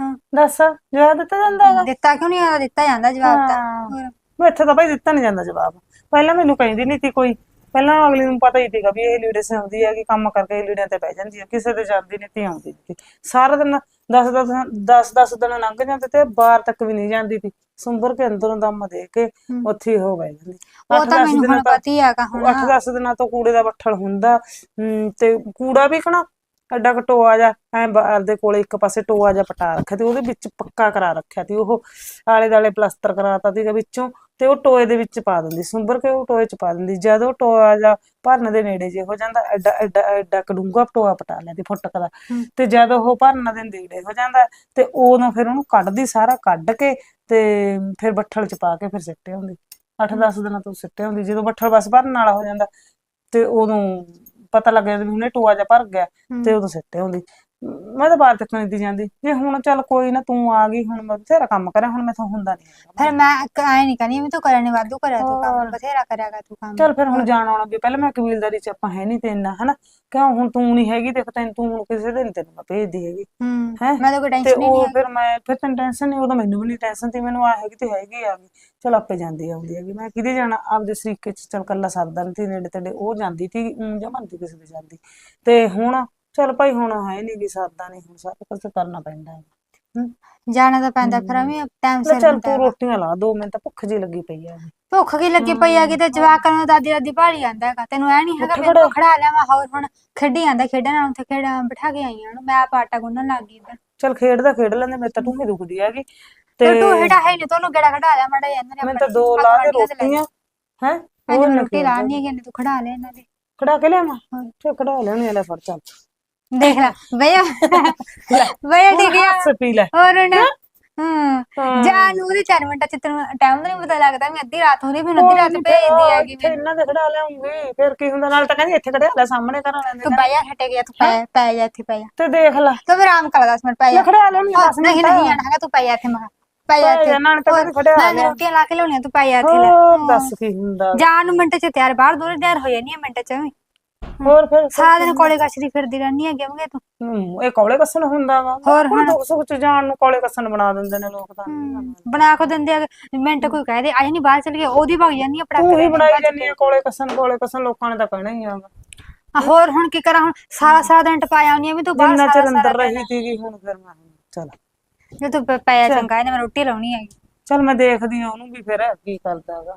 ਹਾਂ। ਦੱਸ ਜਵਾਬ ਦਿੱਤਾ ਜਾਂਦਾ ਹੈਗਾ? ਦਿੱਤਾ ਕਿਉਂ ਨਹੀਂ ਆਦਾ ਦਿੱਤਾ ਜਾਂਦਾ ਜਵਾਬ ਤਾਂ। ਹਾਂ। ਹੋਰ? ਮੈਂ ਇੱਥੇ ਤਾਂ ਭਾਈ ਦਿੱਤਾ ਨਹੀਂ ਜਾਂਦਾ ਜਵਾਬ। ਪਹਿਲਾਂ ਮੈਨੂੰ ਕਹਿੰਦੀ ਨਹੀਂ ਸੀ ਕੋਈ। ਪਹਿਲਾਂ ਅਗਲੀ ਨੂੰ ਪਤਾ ਹੀ ਸੀਗਾ ਵੀ ਇਹ ਲੀੜੇ ਸਿਉਂਦੀ ਹੈ ਕਿ ਕੰਮ ਕਰਕੇ ਇਹ ਲੀੜਿਆਂ ਤੇ ਬਹਿ ਜਾਂਦੀ ਹੈ ਕਿਸੇ ਦੇ ਜਾਂਦੀ ਨਹੀਂ ਤੇ ਆਉਂਦੀ ਨਹੀਂ ਸਾਰਾ ਦਿਨ 10 10 10 10 ਦਿਨ ਲੰਘ ਜਾਂਦੇ ਤੇ ਬਾਹਰ ਤੱਕ ਵੀ ਨਹੀਂ ਜਾਂਦੀ ਸੀ। ਸੁੰਬਰ ਕੇ ਅੰਦਰੋਂ ਦਮ ਦੇ ਕੇ। ਉੱਥੇ ਹੀ ਹੋ ਬਹਿ ਜਾਂਦੀ। ਉਹ ਤਾਂ 8-10 ਮੈਨੂੰ ਦਿਨਾਂ ਹੁਣ ਤੱਕ- ਪਤੀ ਹੈਗਾ ਹੁਣ 8-10 ਦਿਨਾਂ ਤੋਂ ਕੂੜੇ ਦਾ ਬੱਠਲ ਹੁੰਦਾ। ਹਮ, ਤੇ ਕੂੜਾ ਵੀ ਕਣਾ ਐਡਾ ਕੁ ਟੋਆ ਜਾ ਐ ਬਾਹਰ ਦੇ ਕੋਲੇ ਇੱਕ ਪਾਸੇ ਟੋਆ ਜਾ ਪਟਾ ਰੱਖਿਆ ਤੇ ਉਹਦੇ ਵਿੱਚ ਪੱਕਾ ਕਰਾ ਰੱਖਿਆ ਤੇ ਉਹ ਆਲੇ ਦਾਲੇ ਪਲਸਤਰ ਕਰਾਤਾ ਸੀਗਾ ਵਿੱਚੋਂ ਤੇ ਉਹ ਟੋਏ ਦੇ ਵਿੱਚ ਪਾ ਦਿੰਦੀ ਸੁੰਬਰ ਕੇ ਉਹ ਟੋਏ ਚ ਪਾ ਦਿੰਦੀ ਜਦ ਟੋਆ ਜਾ ਭਰਨ ਦੇ ਨੇੜੇ ਜੇ ਹੋ ਜਾਂਦਾ ਐਡਾ ਐਡਾ ਐਡਾ ਕਡੂੰਗਾ ਟੋਆ ਪਟਾ ਲੈਂਦੀ ਫੁੱਟਕ ਦਾ। ਤੇ ਜਦ ਉਹ ਭਰਨ ਦੇ ਨੇੜੇ ਹੋ ਜਾਂਦਾ ਤੇ ਉਦੋਂ ਫਿਰ ਉਹਨੂੰ ਕੱਢਦੀ ਸਾਰਾ ਕੱਢ ਕੇ ਤੇ ਫਿਰ ਬੱਠਲ ਚ ਪਾ ਕੇ ਫਿਰ ਸਿੱਟੇ ਹੁੰਦੀ। 8-10 ਦਿਨਾਂ ਤੋਂ ਸਿੱਟੇ ਹੁੰਦੀ। ਜਦੋਂ ਬੱਠਲ ਬਸ ਭਰਨ ਵਾਲਾ ਹੋ ਜਾਂਦਾ ਤੇ ਉਦੋਂ ਪਤਾ ਲੱਗ ਜਾਂਦਾ ਵੀ ਹੁਣੇ ਟੋਆ ਜਾ ਭਰ ਗਿਆ। ਤੇ ਉਦੋਂ ਸਿੱਟੇ ਹੁੰਦੀ ਮੈਂ ਤਾਂ ਬਾਹਰ ਤੱਕ ਨਹੀਂ ਦੀ ਜਾਂਦੀ। ਜੇ ਹੁਣ ਚੱਲ ਕੋਈ ਨਾ ਤੂੰ ਆ ਗਈ ਹੁਣ ਮੈਂ ਬਥੇਰਾ ਕੰਮ ਕਰਿਆ ਹੁਣ ਮੈਥੋਂ ਹੁੰਦਾ ਨਹੀਂ ਫਿਰ ਮੈਂ ਐ ਨਹੀਂ ਕਹਿੰਦੀ ਵੀ ਤੂੰ ਕਰਿਆ ਨਹੀਂ ਵਾਧੂ ਕਰਿਆ ਤੂੰ ਕੰਮ। ਬਥੇਰਾ ਕਰਿਆਗਾ ਤੂੰ ਕੰਮ। ਚੱਲ ਫਿਰ ਹੁਣ ਜਾਣ ਆਉਣਾ ਵੀ ਪਹਿਲਾਂ ਮੈਂ ਕਬੀਲਦਾਰੀ ਚ ਆਪਾਂ ਹੈ ਨਹੀਂ ਤੇ ਇੰਨਾ ਹਨਾ? ਕਿਉਂ ਹੁਣ ਤੂੰ ਨਹੀਂ ਹੈਗੀ ਦੇਖ ਤੈਨੂੰ ਤੂੰ ਹੁਣ ਕਿਸੇ ਦੇ ਨਹੀਂ ਤੈਨੂੰ ਮੈਂ ਭੇਜਦੀ ਹੈਗੀ। ਹੂੰ? ਮੈਂ ਤਾਂ ਕੋਈ ਤੇ ਟੈਨਸ਼ਨ ਉਹ ਨਹੀਂ ਫਿਰ ਮੈਂ ਫਿਰ ਤੈਨੂੰ ਟੈਨਸ਼ਨ ਨਹੀਂ ਉਦੋਂ ਮੈਨੂੰ ਵੀ ਨਹੀਂ ਟੈਨਸ਼ਨ ਤੇ ਮੈਨੂੰ ਆ ਹੈਗੀ ਤੇ ਹੈਗੀ ਆ ਗਈ ਚਲ ਆਪੇ ਜਾਂਦੀ ਆਉਂਦੀ ਹੈਗੀ ਮੈਂ ਕਿਹਦੇ ਜਾਣਾ? ਆਪਦੇ ਸਰੀਕੇ ਚ ਚਲ ਕੱਲਾ ਸਰਦਾ ਨਹੀਂ ਤੇ ਨੇੜੇ ਤੇੜੇ ਉਹ ਜਾਂਦੀ ਤੀ ਜਮਨ ਤੀ ਕਿਸੇ ਦੇ ਜਾਂਦੀ। ਤੇ ਹੁਣ ਚਲ ਭਾਈ ਹੁਣ ਹੈ ਨਹੀਂ ਵੀ ਸਰਦਾ ਨਹੀਂ ਹੁਣ ਸਾਰਾ ਕੁਝ ਕਰਨਾ ਪੈਂਦਾ ਹੈ। ਜਾਣਾ ਤਾਂ ਪੈਂਦਾ ਫਿਰ ਐਵੇਂ ਟਾਈਮ ਲੈ ਸਿਰ ਚੱਲ ਤੂੰ। ਰੋਟੀਆਂ ਲਾ ਦੋ ਮੈਨੂੰ ਤਾਂ ਭੁੱਖ ਜੀ ਲੱਗੀ ਪਈ ਆ। ਭੁੱਖ ਕੀ ਲੱਗੀ ਪਈ ਹੈਗੀ ਤੇ ਜਵਾਕਾਂ ਨੂੰ ਦਾਦੀ ਦਾਦੀ ਭਾਲੀ ਜਾਂਦਾ ਹੈਗਾ। ਤੈਨੂੰ ਐ ਨਹੀਂ ਹੈਗਾ ਵੀ ਖੜਾ ਲਿਆ ਮੈਂ ਹੋਰ ਹੁਣ ਖੇਡੀ ਜਾਂਦਾ ਖੇਡਣ ਨਾਲ ਉੱਥੇ ਖੇਡ ਬਿਠਾ ਕੇ ਆਈ ਹਾਂ ਉਹਨੂੰ। ਮੈਂ ਆਪ ਆਟਾ ਗੁੰਨਣ ਲੱਗ ਗਈ ਇੱਧਰ। ਚੱਲ ਖੇਡਦਾ ਖੇਡ ਲੈਂਦੇ ਮੇਰੇ ਤਾਂ ਢੂਹੀ ਦੁਖਦੀ ਹੈਗੀ। ਤੇ ਤੇ ਹਟਾ ਹੈ ਨਹੀਂ ਤੁਹਾਨੂੰ ਗੇੜਾ ਖੜਾ ਲਿਆ ਮੜਾ ਜਾਂਦਾ ਨੇ ਮੈਂ ਤਾਂ ਦੋ ਲਾ ਕੇ ਰੋਟੀਆਂ ਹੈ? ਮੈਂ ਰੋਟੀ ਲਾਣੀ ਹੈਗੀ ਨਹੀਂ ਤੂੰ ਖੜਾ ਲੈ ਇਹਨਾਂ ਦੇ। ਖੜਾ ਕੇ ਲਿਆਵਾਂ? ਤੇ ਖੜਾ ਲੈਣੀ ਆ ਲੈ ਫੜ ਚੱਲ। ਦੇਖ ਲੈ ਭਈਆ ਭਈਆ ਠੀਕ ਹੈ ਹੱਸ ਪੀ ਲੈ ਹੋਰ ਨਾ ਹੂੰ ਹਾਂ। ਜਾਨ ਨੂੰ ਉਹਦੇ 4 ਮਿੰਟ ਚ ਤੈਨੂੰ ਟਾਈਮ ਨਹੀਂ ਪਤਾ ਲੱਗਦਾ ਮੈਂ ਅੱਧੀ ਰਾਤ ਹੁੰਦੀ ਫਿਰ ਅੱਧੀ ਰਾਤ ਭੇਜਦੀ ਹੈਗੀ ਇੱਥੇ ਇਹਨਾਂ ਦੇ ਖੜਾ ਲਿਆਉਂਗੀ ਫਿਰ ਕੀ ਹੁੰਦਾ ਨਾਲ ਤਾਂ ਕਹਿੰਦੀ ਇੱਥੇ ਖੜਿਆ ਲੈ ਸਾਹਮਣੇ ਘਰਾਂ ਲੈਂਦੇ ਤੂੰ ਭਈਆ ਹਟੇ ਗਿਆ ਤੂੰ ਪੈ ਪੈ ਜਾ ਇੱਥੇ ਪੈ ਜਾ ਤੇ ਦੇਖ ਲੈ ਤੂੰ ਵੀ ਆਰਾਮ ਕਰ 10 ਮਿੰਟ ਪੈ ਜਾ ਲੈ ਖੜਾ ਲੈਣੀ ਹਾਂ, 10 ਨਹੀਂ ਮਿੰਟ ਨਹੀਂ ਆਣਾ ਹੈਗਾ ਤੂੰ ਪੈ ਜਾ ਇੱਥੇ ਮੈਂ ਪੈ ਜਾ ਪੈ ਇੱਥੇ ਜਾ, ਨਾਲੇ ਤਾਂ ਹੋਰ, ਕਹਿੰਦੀ ਖੜਿਆ ਮੈਂ ਲਿਆ। ਰੋਟੀਆਂ ਲਾ ਕੇ ਲਿਆਉਣੀ ਆ, ਤੂੰ ਪੈ ਜਾ ਇੱਥੇ ਲੈ ਹੋਰ ਦੱਸ ਕੀ ਹੁੰਦਾ ਜਾਨ ਨੂੰ ਮਿੰਟ ਚ ਤਿਆਰ ਬਾਹਰ ਦੂਰ ਤਿਆਰ ਹੋ ਜਾਨੀ ਆ ਮਿੰਟ ਚ ਵੀ ਹੋਰ ਫਿਰ ਸਾਰਾ ਦਿਨ ਕੋਲੇ ਕਸ਼ਰੀ ਫਿਰਦੀ ਰਹਿੰਦੀ ਹੈਗੀ ਅਮਗੇ ਤੂੰ। ਹੂੰ, ਇਹ ਕੌਲੇ ਕੱਸਣ ਹੁੰਦਾ ਵਾ। ਹੋਰ ਹੁਣ ਦੁੱਖ ਸੁੱਖ ਚ ਜਾਣ ਨੂੰ ਕੌਲੇ ਕੱਸਣ ਬਣਾ ਦਿੰਦੇ ਨੇ ਲੋਕ ਤਾਂ। ਬਣਾ ਕੇ ਦਿੰਦੇ ਆ ਮਿੰਟ ਕੋਈ ਕਹਿ ਦੇ ਆਈ ਨਹੀਂ ਬਾਹਰ ਚਲ ਗਈ ਉਹਦੀ ਭਗ ਜਾਂਦੀ ਆ ਤੂੰ ਪੜਾਕੇ ਹੀ ਬਣਾਈ ਜਾਂਦੀ ਆ ਕੌਲੇ ਕੱਸਣ ਕੌਲੇ ਕੱਸਣ ਲੋਕਾਂ ਨੇ ਤਾਂ ਕਹਿਣਾ ਹੀ ਆ। ਹੋਰ ਹੁਣ ਕੀ ਕਰਾਂ ਹੁਣ ਸਾਰਾ ਸਾਰਾ ਦਿਨ ਟਪਾਇਆ ਆਉਣੀ ਆ ਵੀ ਤੂੰ ਬਾਹਰ ਸਾਰਾ ਚਿਰ ਅੰਦਰ ਸਾਰਾ ਰਹੀ ਸੀਗੀ ਹੁਣ ਫਿਰ ਮੈਂ ਚਲ। ਜੇ ਤੂੰ ਪ- ਪੈ ਜਾ ਚੰਗਾ ਇਹਨੇ ਮੈਂ ਰੋਟੀ ਲਾਉਣੀ ਹੈਗੀ। ਚਲ ਮੈਂ ਦੇਖਦੀ ਆ ਉਹਨੂੰ ਵੀ ਫਿਰ ਕੀ ਕਰਦਾ ਹੈਗਾ